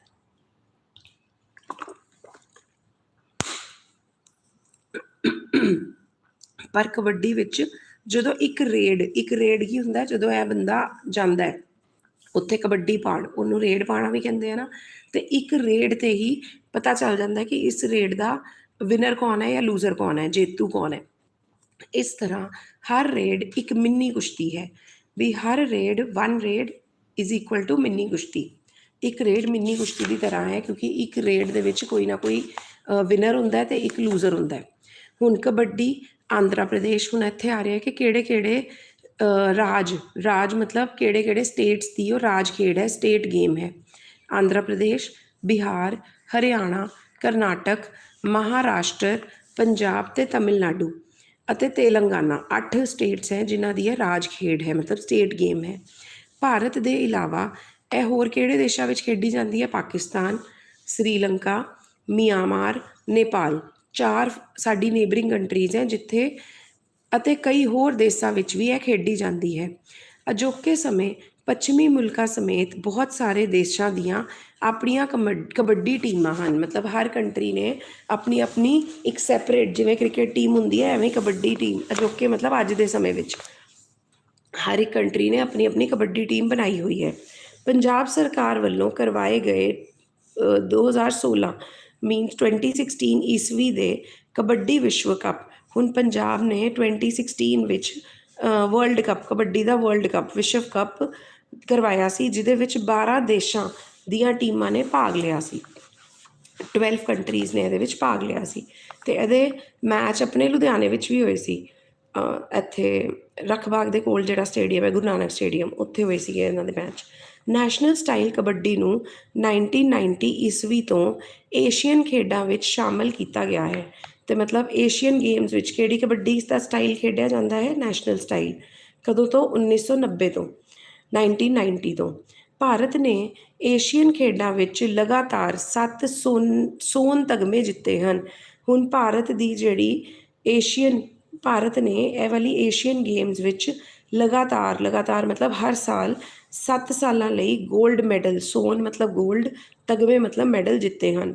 ਪਰ ਕਬੱਡੀ ਵਿੱਚ ਜਦੋਂ ਇੱਕ ਰੇਡ ਇੱਕ ਰੇਡ ਕੀ ਹੁੰਦਾ, ਜਦੋਂ ਇਹ ਬੰਦਾ ਜਾਂਦਾ ਹੈ, ਉੱਥੇ ਕਬੱਡੀ ਪਾਉਣ, ਉਹਨੂੰ ਰੇਡ ਪਾਣਾ ਵੀ ਕਹਿੰਦੇ ਆ ਨਾ, ਤੇ ਇੱਕ ਰੇਡ ਤੇ ਹੀ ਪਤਾ ਚੱਲ ਜਾਂਦਾ ਕਿ ਇਸ ਰੇਡ ਦਾ ਵਿਨਰ ਕੌਣ ਹੈ ਜਾਂ ਲੂਜ਼ਰ ਕੌਣ ਹੈ, ਜੇਤੂ ਕੌਣ ਹੈ। ਇਸ ਤਰ੍ਹਾਂ ਹਰ ਰੇਡ ਇੱਕ ਮਿੰਨੀ ਕੁਸ਼ਤੀ ਹੈ, ਵੀ ਹਰ raid one raid is equal to mini ਕੁਸ਼ਤੀ। ਇੱਕ ਰੇਡ ਮਿੰਨੀ ਕੁਸ਼ਤੀ ਦੀ ਤਰ੍ਹਾਂ ਹੈ, ਕਿਉਂਕਿ ਇੱਕ ਰੇਡ ਦੇ ਵਿੱਚ ਕੋਈ ਨਾ ਕੋਈ ਵਿਨਰ ਹੁੰਦਾ ਹੈ ਤੇ ਇੱਕ ਲੂਜ਼ਰ ਹੁੰਦਾ ਹੁਣ ਕਬੱਡੀ ਆਂਧਰਾ ਪ੍ਰਦੇਸ਼ ਹੁਣ ਇੱਥੇ ਆ ਰਿਹਾ ਕਿ ਕਿਹੜੇ ਕਿਹੜੇ ਰਾਜ ਰਾਜ ਮਤਲਬ ਕਿਹੜੇ ਕਿਹੜੇ ਸਟੇਟਸ ਦੀ ਉਹ ਰਾਜ ਖੇਡ ਹੈ ਸਟੇਟ ਗੇਮ ਹੈ। ਆਂਧਰਾ ਪ੍ਰਦੇਸ਼, ਬਿਹਾਰ, ਹਰਿਆਣਾ, ਕਰਨਾਟਕ, ਮਹਾਰਾਸ਼ਟਰ, ਪੰਜਾਬ ਤੇ ਤਮਿਲਨਾਡੂ ਅਤੇ ਤੇਲੰਗਾਨਾ, ਅੱਠ ਸਟੇਟਸ ਹੈ ਜਿਨ੍ਹਾਂ ਦੀ ਇਹ ਰਾਜ ਖੇਡ ਹੈ, ਮਤਲਬ ਸਟੇਟ ਗੇਮ ਹੈ। ਭਾਰਤ ਦੇ ਇਲਾਵਾ ਇਹ ਹੋਰ ਕਿਹੜੇ ਦੇਸ਼ਾਂ ਵਿੱਚ ਖੇਡੀ ਜਾਂਦੀ ਹੈ? ਪਾਕਿਸਤਾਨ, ਸ੍ਰੀਲੰਕਾ, ਮਿਆਂਮਾਰ, ਨੇਪਾਲ। ਚਾਰ ਸਾਡੀ ਨੇਬਰਿੰਗ ਕੰਟਰੀਜ਼ ਹੈ ਜਿੱਥੇ ਅਤੇ ਕਈ ਹੋਰ ਦੇਸ਼ਾਂ ਵਿੱਚ ਵੀ ਇਹ ਖੇਡੀ ਜਾਂਦੀ ਹੈ। ਅਜੋਕੇ ਸਮੇਂ ਪੱਛਮੀ ਮੁਲਕਾਂ ਸਮੇਤ ਬਹੁਤ ਸਾਰੇ ਦੇਸ਼ਾਂ ਦੀਆਂ ਆਪਣੀਆਂ ਕਮਡ- ਕਬੱਡੀ ਟੀਮਾਂ ਹਨ। ਮਤਲਬ ਹਰ ਕੰਟਰੀ ਨੇ ਆਪਣੀ ਆਪਣੀ ਇੱਕ ਸੈਪਰੇਟ ਜਿਵੇਂ ਕ੍ਰਿਕਟ ਟੀਮ ਹੁੰਦੀ ਹੈ ਐਵੇਂ ਕਬੱਡੀ ਟੀਮ ਅਜੋਕੇ ਮਤਲਬ ਅੱਜ ਦੇ ਸਮੇਂ ਵਿੱਚ ਹਰ ਇੱਕ ਕੰਟਰੀ ਨੇ ਆਪਣੀ ਆਪਣੀ ਕਬੱਡੀ ਟੀਮ ਬਣਾਈ ਹੋਈ ਹੈ। ਪੰਜਾਬ ਸਰਕਾਰ ਵੱਲੋਂ ਕਰਵਾਏ ਗਏ ਅ, 2016 ਮੀਨਸ 2016 ਈਸਵੀ ਦੇ ਕਬੱਡੀ ਵਿਸ਼ਵ ਕੱਪ। ਹੁਣ ਪੰਜਾਬ ਨੇ 2016 ਵਿੱਚ ਵਰਲਡ ਕੱਪ ਕਬੱਡੀ ਦਾ ਵਰਲਡ ਕੱਪ ਵਿਸ਼ਵ ਕੱਪ ਕਰਵਾਇਆ ਸੀ ਜਿਹਦੇ ਵਿੱਚ 12 ਦੇਸ਼ਾਂ ਦੀਆਂ ਟੀਮਾਂ ਨੇ ਭਾਗ ਲਿਆ ਸੀ। 12 ਕੰਟਰੀਜ਼ ਨੇ ਇਹਦੇ ਵਿੱਚ ਭਾਗ ਲਿਆ ਸੀ। ਤੇ ਇਹਦੇ ਮੈਚ ਆਪਣੇ ਲੁਧਿਆਣੇ ਵਿੱਚ ਵੀ ਹੋਏ ਸੀ। ਅ, ਇੱਥੇ ਰਖਬਾਗ ਦੇ ਕੋਲ ਜਿਹੜਾ ਸਟੇਡੀਅਮ ਹੈ ਗੁਰੂ ਨਾਨਕ ਸਟੇਡੀਅਮ ਉੱਥੇ ਹੋਏ ਸੀਗੇ ਇਹਨਾਂ ਦੇ ਮੈਚ ਨੈਸ਼ਨਲ ਸਟਾਈਲ ਕਬੱਡੀ ਨੂੰ 1990 ਈਸਵੀ ਤੋਂ ਏਸ਼ੀਅਨ ਖੇਡਾਂ ਵਿੱਚ ਸ਼ਾਮਲ ਕੀਤਾ ਗਿਆ ਹੈ। ਤੇ ਮਤਲਬ ਏਸ਼ੀਅਨ ਗੇਮਸ ਵਿੱਚ ਕਿਹੜੀ ਕਬੱਡੀ ਦਾ ਸਟਾਈਲ ਖੇਡਿਆ ਜਾਂਦਾ ਹੈ? National style. ਕਦੋਂ ਤੋਂ? 1990 ਤੋਂ 1990 ਤੋਂ। ਭਾਰਤ ਨੇ ਏਸ਼ੀਅਨ ਖੇਡਾਂ ਵਿੱਚ ਲਗਾਤਾਰ 7 ਸੋਨ ਸੋਨ ਤਗਮੇ ਜਿੱਤੇ ਹਨ। ਹੁਣ ਭਾਰਤ ਦੀ ਜਿਹੜੀ ਏਸ਼ੀਅਨ, ਭਾਰਤ ਨੇ ਇਹ ਵਾਲੀ ਏਸ਼ੀਅਨ ਗੇਮਸ ਵਿੱਚ ਲਗਾਤਾਰ ਲਗਾਤਾਰ ਮਤਲਬ ਹਰ ਸਾਲ 7 ਸਾਲਾਂ ਲਈ 골ਡ ਮੈਡਲ ਸੋਨ ਮਤਲਬ 골ਡ ਤਗਮੇ ਮਤਲਬ ਮੈਡਲ ਜਿੱਤੇ ਹਨ।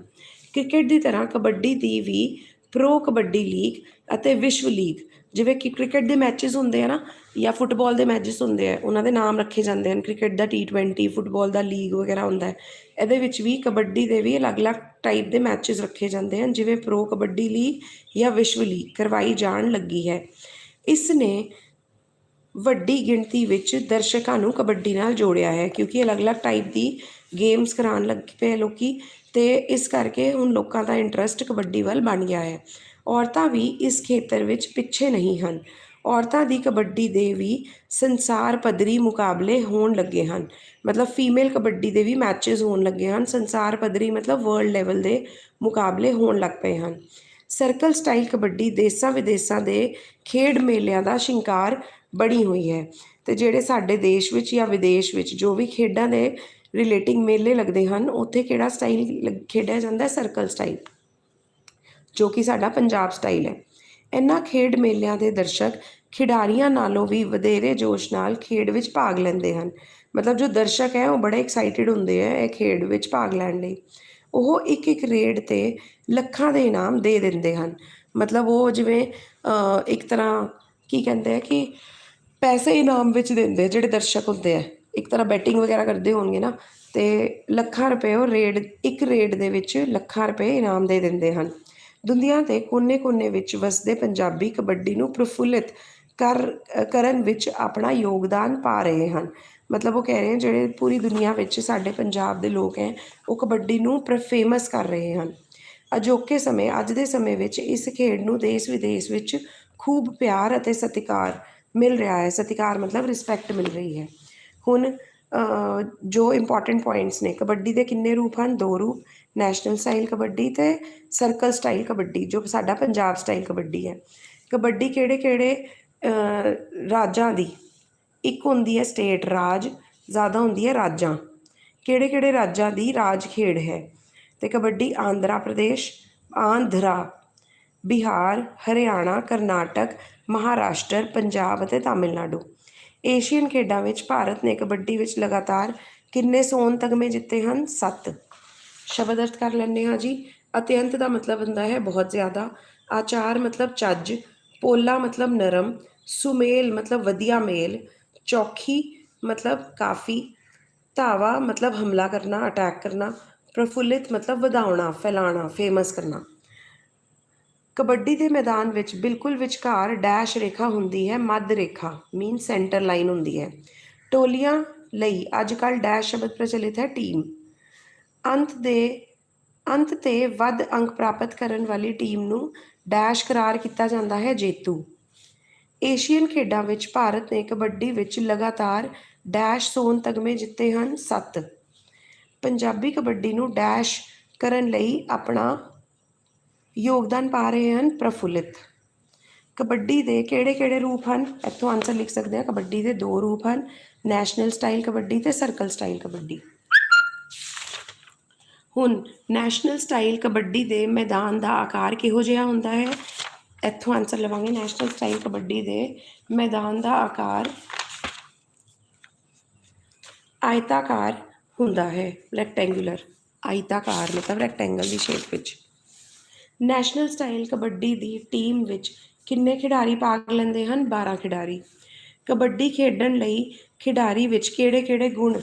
ਕ੍ਰਿਕਟ ਦੀ ਤਰ੍ਹਾਂ ਕਬੱਡੀ ਦੀ ਵੀ ਪ੍ਰੋ ਕਬੱਡੀ ਲੀਗ ਅਤੇ ਵਿਸ਼ਵ ਲੀਗ ਜਿਵੇਂ ਕਿ ਕ੍ਰਿਕਟ ਦੇ ਮੈਚਸ ਹੁੰਦੇ ਆ ਨਾ, ਜਾਂ ਫੁੱਟਬਾਲ ਦੇ ਮੈਚਸ ਹੁੰਦੇ ਆ, ਉਹਨਾਂ ਦੇ ਨਾਮ ਰੱਖੇ ਜਾਂਦੇ ਹਨ। ਕ੍ਰਿਕਟ ਦਾ T20 ਫੁੱਟਬਾਲ ਦਾ ਲੀਗ ਵਗੈਰਾ ਹੁੰਦਾ ਹੈ। ਇਹਦੇ ਵਿੱਚ ਵੀ ਕਬੱਡੀ ਦੇ ਵੀ ਅਲੱਗ-ਅਲੱਗ ਟਾਈਪ ਦੇ ਮੈਚਸ ਰੱਖੇ ਜਾਂਦੇ ਹਨ, ਜਿਵੇਂ ਪ੍ਰੋ ਕਬੱਡੀ ਲੀਗ ਜਾਂ ਵਿਸ਼ਵ ਲੀਗ ਕਰਵਾਈ ਜਾਣ ਲੱਗੀ ਹੈ। ਇਸ ਨੇ ਵੱਡੀ ਗਿਣਤੀ ਵਿੱਚ ਦਰਸ਼ਕਾਂ ਨੂੰ ਕਬੱਡੀ ਨਾਲ ਜੋੜਿਆ ਹੈ, ਕਿਉਂਕਿ ਅਲੱਗ-ਅਲੱਗ ਟਾਈਪ ਦੀ ਗੇਮਸ ਕਰਾਉਣ ਲੱਗ ਪਏ ਲੋਕੀ ਤੇ ਇਸ ਕਰਕੇ ਹੁਣ ਲੋਕਾਂ ਦਾ ਇੰਟਰਸਟ ਕਬੱਡੀ ਵੱਲ ਬਣ ਗਿਆ ਹੈ। ਔਰਤਾਂ ਵੀ ਇਸ ਖੇਤਰ ਵਿੱਚ ਪਿੱਛੇ ਨਹੀਂ ਹਨ। ਔਰਤਾਂ ਦੀ ਕਬੱਡੀ ਦੇ ਵੀ ਸੰਸਾਰ ਪੱਧਰੀ ਮੁਕਾਬਲੇ ਹੋਣ ਲੱਗੇ ਹਨ। ਮਤਲਬ ਫੀਮੇਲ ਕਬੱਡੀ ਦੇ ਵੀ ਮੈਚਸ ਹੋਣ ਲੱਗੇ ਹਨ। ਸੰਸਾਰ ਪੱਧਰੀ ਮਤਲਬ ਵਰਲਡ ਲੈਵਲ ਦੇ ਮੁਕਾਬਲੇ ਹੋਣ ਲੱਗ ਪਏ ਹਨ। ਸਰਕਲ ਸਟਾਈਲ ਕਬੱਡੀ ਦੇਸਾਂ ਵਿਦੇਸਾਂ ਦੇ ਖੇਡ ਮੇਲਿਆਂ ਦਾ ਸ਼ਿੰਗਾਰ ਬਣੀ ਹੋਈ ਹੈ। ਤੇ ਜਿਹੜੇ ਸਾਡੇ ਦੇਸ਼ ਵਿੱਚ ਜਾਂ ਵਿਦੇਸ਼ ਵਿੱਚ ਜੋ ਵੀ ਖੇਡਾਂ ਦੇ ਰਿਲੇਟਿੰਗ ਮੇਲੇ ਲੱਗਦੇ ਹਨ, ਉੱਥੇ ਕਿਹੜਾ ਸਟਾਈਲ ਖੇਡਿਆ ਜਾਂਦਾ ਹੈ? ਸਰਕਲ ਸਟਾਈਲ ਜੋ ਕਿ ਸਾਡਾ ਪੰਜਾਬ ਸਟਾਈਲ ਹੈ। ਇਹਨਾਂ ਖੇਡ ਮੇਲਿਆਂ ਦੇ ਦਰਸ਼ਕ ਖਿਡਾਰੀਆਂ ਨਾਲੋਂ ਵੀ ਵਧੇਰੇ ਜੋਸ਼ ਨਾਲ ਖੇਡ ਵਿੱਚ ਭਾਗ ਲੈਂਦੇ ਹਨ। ਮਤਲਬ ਜੋ ਦਰਸ਼ਕ ਹੈ, ਉਹ ਬੜੇ ਐਕਸਾਈਟਿਡ ਹੁੰਦੇ ਆ ਇਹ ਖੇਡ ਵਿੱਚ ਭਾਗ ਲੈਣ ਲਈ। ਉਹ ਇੱਕ ਇੱਕ ਰੇਡ ਤੇ ਲੱਖਾਂ ਦੇ ਇਨਾਮ ਦੇ ਦਿੰਦੇ ਹਨ। ਮਤਲਬ ਉਹ ਜਿਵੇਂ ਇੱਕ ਤਰ੍ਹਾਂ ਕੀ ਕਹਿੰਦੇ ਆ ਕਿ ਪੈਸੇ ਇਨਾਮ ਵਿੱਚ ਦਿੰਦੇ ਜਿਹੜੇ ਦਰਸ਼ਕ ਹੁੰਦੇ ਆ। ਇੱਕ ਤਰ੍ਹਾਂ ਬੈਟਿੰਗ ਵਗੈਰਾ ਕਰਦੇ ਹੋਣਗੇ ਨਾ, ਤੇ ਲੱਖਾਂ ਰੁਪਏ ਉਹ ਰੇਡ, ਇੱਕ ਰੇਡ ਦੇ ਵਿੱਚ ਲੱਖਾਂ ਰੁਪਏ ਇਨਾਮ ਦੇ ਦਿੰਦੇ ਹਨ। ਦੁਨੀਆ ਦੇ ਕੋਨੇ-ਕੋਨੇ ਵਿੱਚ ਵਸਦੇ ਪੰਜਾਬੀ ਕਬੱਡੀ ਨੂੰ ਪ੍ਰਫੁੱਲਿਤ ਕਰ, ਕਰਨ ਵਿੱਚ ਆਪਣਾ ਯੋਗਦਾਨ ਪਾ ਰਹੇ ਹਨ। ਮਤਲਬ ਉਹ ਕਹਿ ਰਹੇ ਹਨ ਜਿਹੜੇ ਪੂਰੀ ਦੁਨੀਆ ਵਿੱਚ ਸਾਡੇ ਪੰਜਾਬ ਦੇ ਲੋਕ ਹੈ, ਉਹ ਕਬੱਡੀ ਨੂੰ ਪ੍ਰ ਫੇਮਸ ਕਰ ਰਹੇ ਹਨ। ਅਜੋਕੇ ਸਮੇਂ, ਅੱਜ ਦੇ ਸਮੇਂ ਵਿੱਚ ਇਸ ਖੇਡ ਨੂੰ ਦੇਸ਼ ਵਿਦੇਸ਼ ਵਿੱਚ ਖੂਬ ਪਿਆਰ ਅਤੇ ਸਤਿਕਾਰ ਮਿਲ ਰਿਹਾ ਹੈ, ਸਤਿਕਾਰ ਮਤਲਬ ਰਿਸਪੈਕਟ ਮਿਲ ਰਹੀ ਹੈ। ਹੁਣ ਜੋ ਇੰਪੋਰਟੈਂਟ ਪੁਆਇੰਟਸ ਨੇ, ਕਬੱਡੀ ਦੇ ਕਿੰਨੇ ਰੂਪ ਹਨ? ਦੋ ਰੂਪ ਨੈਸ਼ਨਲ ਸਟਾਈਲ ਕਬੱਡੀ ਤੇ ਸਰਕਲ ਸਟਾਈਲ ਕਬੱਡੀ, ਜੋ ਸਾਡਾ ਪੰਜਾਬ ਸਟਾਈਲ ਕਬੱਡੀ ਹੈ। ਕਬੱਡੀ ਕਿਹੜੇ ਕਿਹੜੇ ਰਾਜਾਂ ਦੀ? ਇੱਕ ਹੁੰਦੀ ਹੈ ਸਟੇਟ ਰਾਜ, ਜ਼ਿਆਦਾ ਹੁੰਦੀ ਹੈ ਰਾਜਾਂ। ਕਿਹੜੇ ਕਿਹੜੇ ਰਾਜਾਂ ਦੀ ਰਾਜ ਖੇਡ ਹੈ? ਤੇ ਕਬੱਡੀ ਆਂਧਰਾ ਪ੍ਰਦੇਸ਼, ਆਂਧਰਾ, ਬਿਹਾਰ, ਹਰਿਆਣਾ, ਕਰਨਾਟਕ ਮਹਾਰਾਸ਼ਟਰ, ਪੰਜਾਬ ਅਤੇ ਤਾਮਿਲਨਾਡੂ। ਏਸ਼ੀਅਨ ਖੇਡਾਂ ਵਿੱਚ ਭਾਰਤ ਨੇ ਕਬੱਡੀ ਵਿੱਚ ਲਗਾਤਾਰ ਕਿੰਨੇ ਸੋਨ ਤਗਮੇ ਜਿੱਤੇ ਹਨ? 7 ਸ਼ਬਦ ਅਰਥ ਕਰ ਲੈਂਦੇ ਹਾਂ ਜੀ। ਅਤਿਅੰਤ ਦਾ ਮਤਲਬ ਹੁੰਦਾ ਹੈ ਬਹੁਤ ਜ਼ਿਆਦਾ। ਆਚਾਰ ਮਤਲਬ ਚੱਜ, ਪੋਲਾ ਮਤਲਬ ਨਰਮ, ਸੁਮੇਲ ਮਤਲਬ ਵਧੀਆ ਮੇਲ, ਚੌਖੀ ਮਤਲਬ ਕਾਫੀ, ਧਾਵਾ ਮਤਲਬ ਹਮਲਾ ਕਰਨਾ, ਅਟੈਕ ਕਰਨਾ, ਪ੍ਰਫੁੱਲਿਤ ਮਤਲਬ ਵਧਾਉਣਾ, ਫੈਲਾਉਣਾ ਫੇਮਸ ਕਰਨਾ। ਕਬੱਡੀ ਦੇ ਮੈਦਾਨ ਵਿੱਚ ਬਿਲਕੁਲ ਵਿਚਕਾਰ ਡੈਸ਼ ਰੇਖਾ ਹੁੰਦੀ ਹੈ, ਮੱਧ ਰੇਖਾ ਮੀਨ ਸੈਂਟਰ ਲਾਈਨ ਹੁੰਦੀ ਹੈ। ਟੋਲੀਆਂ ਲਈ ਅੱਜ ਕੱਲ੍ਹ ਡੈਸ਼ ਸ਼ਬਦ ਪ੍ਰਚਲਿਤ ਹੈ ਟੀਮ ਅੰਤ ਦੇ, ਅੰਤ ਤੇ ਵੱਧ ਅੰਕ ਪ੍ਰਾਪਤ ਕਰਨ ਵਾਲੀ ਟੀਮ ਨੂੰ ਡੈਸ਼ ਕਰਾਰ ਕੀਤਾ ਜਾਂਦਾ ਹੈ ਜੇਤੂ। ਏਸ਼ੀਅਨ ਖੇਡਾਂ ਵਿੱਚ ਭਾਰਤ ਨੇ ਕਬੱਡੀ ਵਿੱਚ ਲਗਾਤਾਰ ਡੈਸ਼ ਸੋਨ ਤਗਮੇ ਜਿੱਤੇ ਹਨ 7 ਪੰਜਾਬੀ ਕਬੱਡੀ ਨੂੰ ਡੈਸ਼ ਕਰਨ ਲਈ ਆਪਣਾ ਯੋਗਦਾਨ ਪਾ ਰਹੇ ਹਨ ਪ੍ਰਫੁੱਲਿਤ। ਕਬੱਡੀ ਦੇ ਕਿਹੜੇ ਕਿਹੜੇ ਰੂਪ ਹਨ? ਇੱਥੋਂ ਆਨਸਰ ਲਿਖ ਸਕਦੇ ਹਾਂ। ਕਬੱਡੀ ਦੇ ਦੋ ਰੂਪ ਹਨ ਨੈਸ਼ਨਲ ਸਟਾਈਲ ਕਬੱਡੀ ਤੇ ਸਰਕਲ ਸਟਾਈਲ ਕਬੱਡੀ। ਹੁਣ ਨੈਸ਼ਨਲ ਸਟਾਈਲ ਕਬੱਡੀ ਦੇ ਮੈਦਾਨ ਦਾ ਆਕਾਰ ਕਿਹੋ ਜਿਹਾ ਹੁੰਦਾ ਹੈ? ਇੱਥੋਂ ਆਨਸਰ ਲਵਾਂਗੇ। ਨੈਸ਼ਨਲ ਸਟਾਈਲ ਕਬੱਡੀ ਦੇ ਮੈਦਾਨ ਦਾ ਆਕਾਰ ਆਇਤਾਕਾਰ ਹੁੰਦਾ ਹੈ। ਰੈਕਟੈਂਗੂਲਰ ਆਇਤਾਕਾਰ, ਮਤਲਬ ਰੈਕਟੈਂਗਲ ਦੀ ਸ਼ੇਪ ਵਿੱਚ। ਨੈਸ਼ਨਲ ਸਟਾਈਲ ਕਬੱਡੀ ਦੀ ਟੀਮ ਵਿੱਚ ਕਿੰਨੇ ਖਿਡਾਰੀ ਭਾਗ ਲੈਂਦੇ ਹਨ? 12 ਖਿਡਾਰੀ। ਕਬੱਡੀ ਖੇਡਣ ਲਈ ਖਿਡਾਰੀ ਵਿੱਚ ਕਿਹੜੇ-ਕਿਹੜੇ ਗੁਣ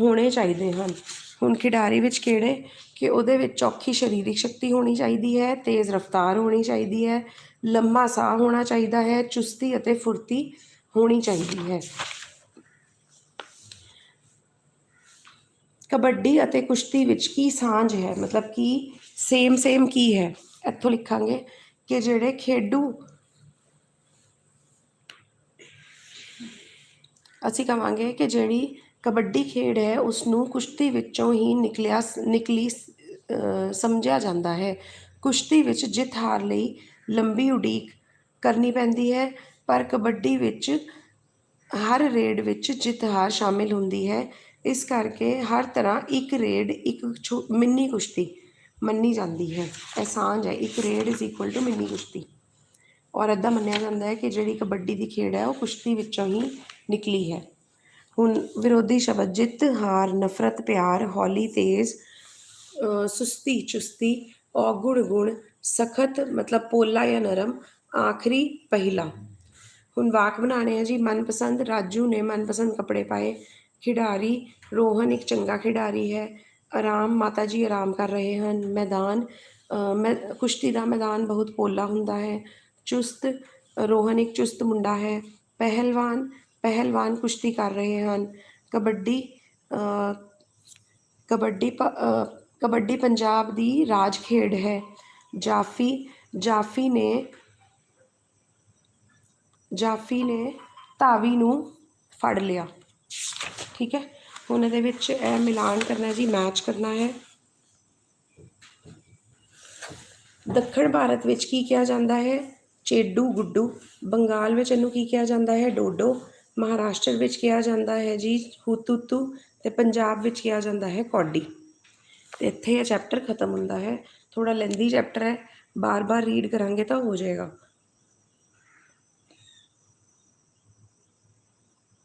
ਹੋਣੇ ਚਾਹੀਦੇ ਹਨ? ਹੁਣ ਖਿਡਾਰੀ ਵਿੱਚ ਕਿਹੜੇ? ਕਿ ਉਹਦੇ ਵਿੱਚ ਚੌਖੀ ਸਰੀਰਕ ਸ਼ਕਤੀ ਹੋਣੀ ਚਾਹੀਦੀ ਹੈ, ਤੇਜ਼ ਰਫ਼ਤਾਰ ਹੋਣੀ ਚਾਹੀਦੀ ਹੈ, ਲੰਮਾ ਸਾਹ ਹੋਣਾ ਚਾਹੀਦਾ ਹੈ, ਚੁਸਤੀ ਅਤੇ ਫੁਰਤੀ ਹੋਣੀ ਚਾਹੀਦੀ ਹੈ। ਕਬੱਡੀ ਅਤੇ ਕੁਸ਼ਤੀ ਵਿੱਚ ਕੀ ਸਾਂਝ ਹੈ? ਮਤਲਬ ਕਿ ਸੇਮ ਸੇਮ ਕੀ ਹੈ? ਇੱਥੋਂ ਲਿਖਾਂਗੇ ਕਿ ਜਿਹੜੇ ਖੇਡੂ ਅਸੀਂ ਕਹਾਂਗੇ ਕਿ ਜਿਹੜੀ ਕਬੱਡੀ ਖੇਡ ਹੈ ਉਸ ਨੂੰ ਕੁਸ਼ਤੀ ਵਿੱਚੋਂ ਹੀ ਨਿਕਲਿਆ ਨਿਕਲੀ ਅ, ਸਮਝਿਆ ਜਾਂਦਾ ਹੈ। ਕੁਸ਼ਤੀ ਵਿੱਚ ਜਿੱਤ ਹਾਰ ਲਈ ਲੰਬੀ ਉਡੀਕ ਕਰਨੀ ਪੈਂਦੀ ਹੈ ਪਰ ਕਬੱਡੀ ਵਿੱਚ ਹਰ ਰੇਡ ਵਿੱਚ ਜਿੱਤ ਹਾਰ ਸ਼ਾਮਿਲ ਹੁੰਦੀ ਹੈ। ਇਸ ਕਰਕੇ ਹਰ ਤਰ੍ਹਾਂ ਇੱਕ ਰੇਡ ਇੱਕ ਛੋ- ਮਿੰਨੀ ਕੁਸ਼ਤੀ ਮੰਨੀ ਜਾਂਦੀ ਹੈ। ਇਹ ਸਾਂਝ ਹੈ। ਇੱਕ raid is equal to mini ਕੁਸ਼ਤੀ। ਔਰ ਇੱਦਾਂ ਮੰਨਿਆ ਜਾਂਦਾ ਹੈ ਕਿ ਜਿਹੜੀ ਕਬੱਡੀ ਦੀ ਖੇਡ ਹੈ, ਉਹ ਕੁਸ਼ਤੀ ਵਿੱਚੋਂ ਹੀ ਨਿਕਲੀ ਹੈ। ਹੁਣ ਵਿਰੋਧੀ ਸ਼ਬਦ ਜਿੱਤ, ਹਾਰ, ਨਫ਼ਰਤ, ਪਿਆਰ, ਹੌਲੀ, ਤੇਜ਼ ਸੁਸਤੀ, ਚੁਸਤੀ, ਔਗੁਣ, ਗੁਣ, ਸਖਤ, ਮਤਲਬ ਪੋਲਾ ਜਾਂ ਨਰਮ, ਆਖਰੀ, ਪਹਿਲਾ। ਹੁਣ ਵਾਕ ਬਣਾਉਣੇ ਆ ਜੀ। ਮਨਪਸੰਦ ਰਾਜੂ ਨੇ ਮਨਪਸੰਦ ਕੱਪੜੇ ਪਾਏ। ਖਿਡਾਰੀ ਰੋਹਨ ਇੱਕ ਚੰਗਾ ਖਿਡਾਰੀ ਹੈ। ਆਰਾਮ ਮਾਤਾ ਜੀ ਆਰਾਮ ਕਰ ਰਹੇ ਹਨ। ਮੈਦਾਨ ਅ, ਮੈਂ ਕੁਸ਼ਤੀ ਦਾ ਮੈਦਾਨ ਬਹੁਤ ਪੋਲਾ ਹੁੰਦਾ ਹੈ। ਚੁਸਤ ਰੋਹਨ ਇੱਕ ਚੁਸਤ ਮੁੰਡਾ ਹੈ। ਪਹਿਲਵਾਨ ਪਹਿਲਵਾਨ ਕੁਸ਼ਤੀ ਕਰ ਰਹੇ ਹਨ। ਕਬੱਡੀ ਕਬੱਡੀ ਪ- ਕਬੱਡੀ ਪੰਜਾਬ ਦੀ ਰਾਜ ਖੇਡ ਹੈ। ਜਾਫੀ ਜਾਫੀ ਨੇ ਜਾਫੀ ਨੇ ਧਾਵੀ ਨੂੰ ਫੜ ਲਿਆ। ਠੀਕ ਹੈ? ਹੁਣ ਇਹਦੇ ਵਿੱਚ ਇਹ ਮਿਲਾਨ ਕਰਨਾ ਜੀ ਮੈਚ ਕਰਨਾ ਹੈ। ਦੱਖਣ ਭਾਰਤ ਵਿੱਚ ਕੀ ਕਿਹਾ ਜਾਂਦਾ ਹੈ? ਚੇਡੂ, ਗੁੱਡੂ। ਬੰਗਾਲ ਵਿੱਚ ਇਹਨੂੰ ਕੀ ਕਿਹਾ ਜਾਂਦਾ ਹੈ? ਡੋਡੋ। ਮਹਾਰਾਸ਼ਟਰ ਵਿੱਚ ਕਿਹਾ ਜਾਂਦਾ ਹੈ ਜੀ, ਹੂਤੂਤੂ। ਤੇ ਪੰਜਾਬ ਵਿੱਚ ਕਿਹਾ ਜਾਂਦਾ ਹੈ, ਕੌਡੀ। ਤੇ ਇੱਥੇ ਇਹ ਚੈਪਟਰ ਖਤਮ ਹੁੰਦਾ ਹੈ। ਥੋੜਾ ਲੈਂਦੀ ਚੈਪਟਰ ਹੈ। ਬਾਰ-ਬਾਰ ਰੀਡ ਕਰਾਂਗੇ ਤਾਂ ਹੋ ਜਾਏਗਾ।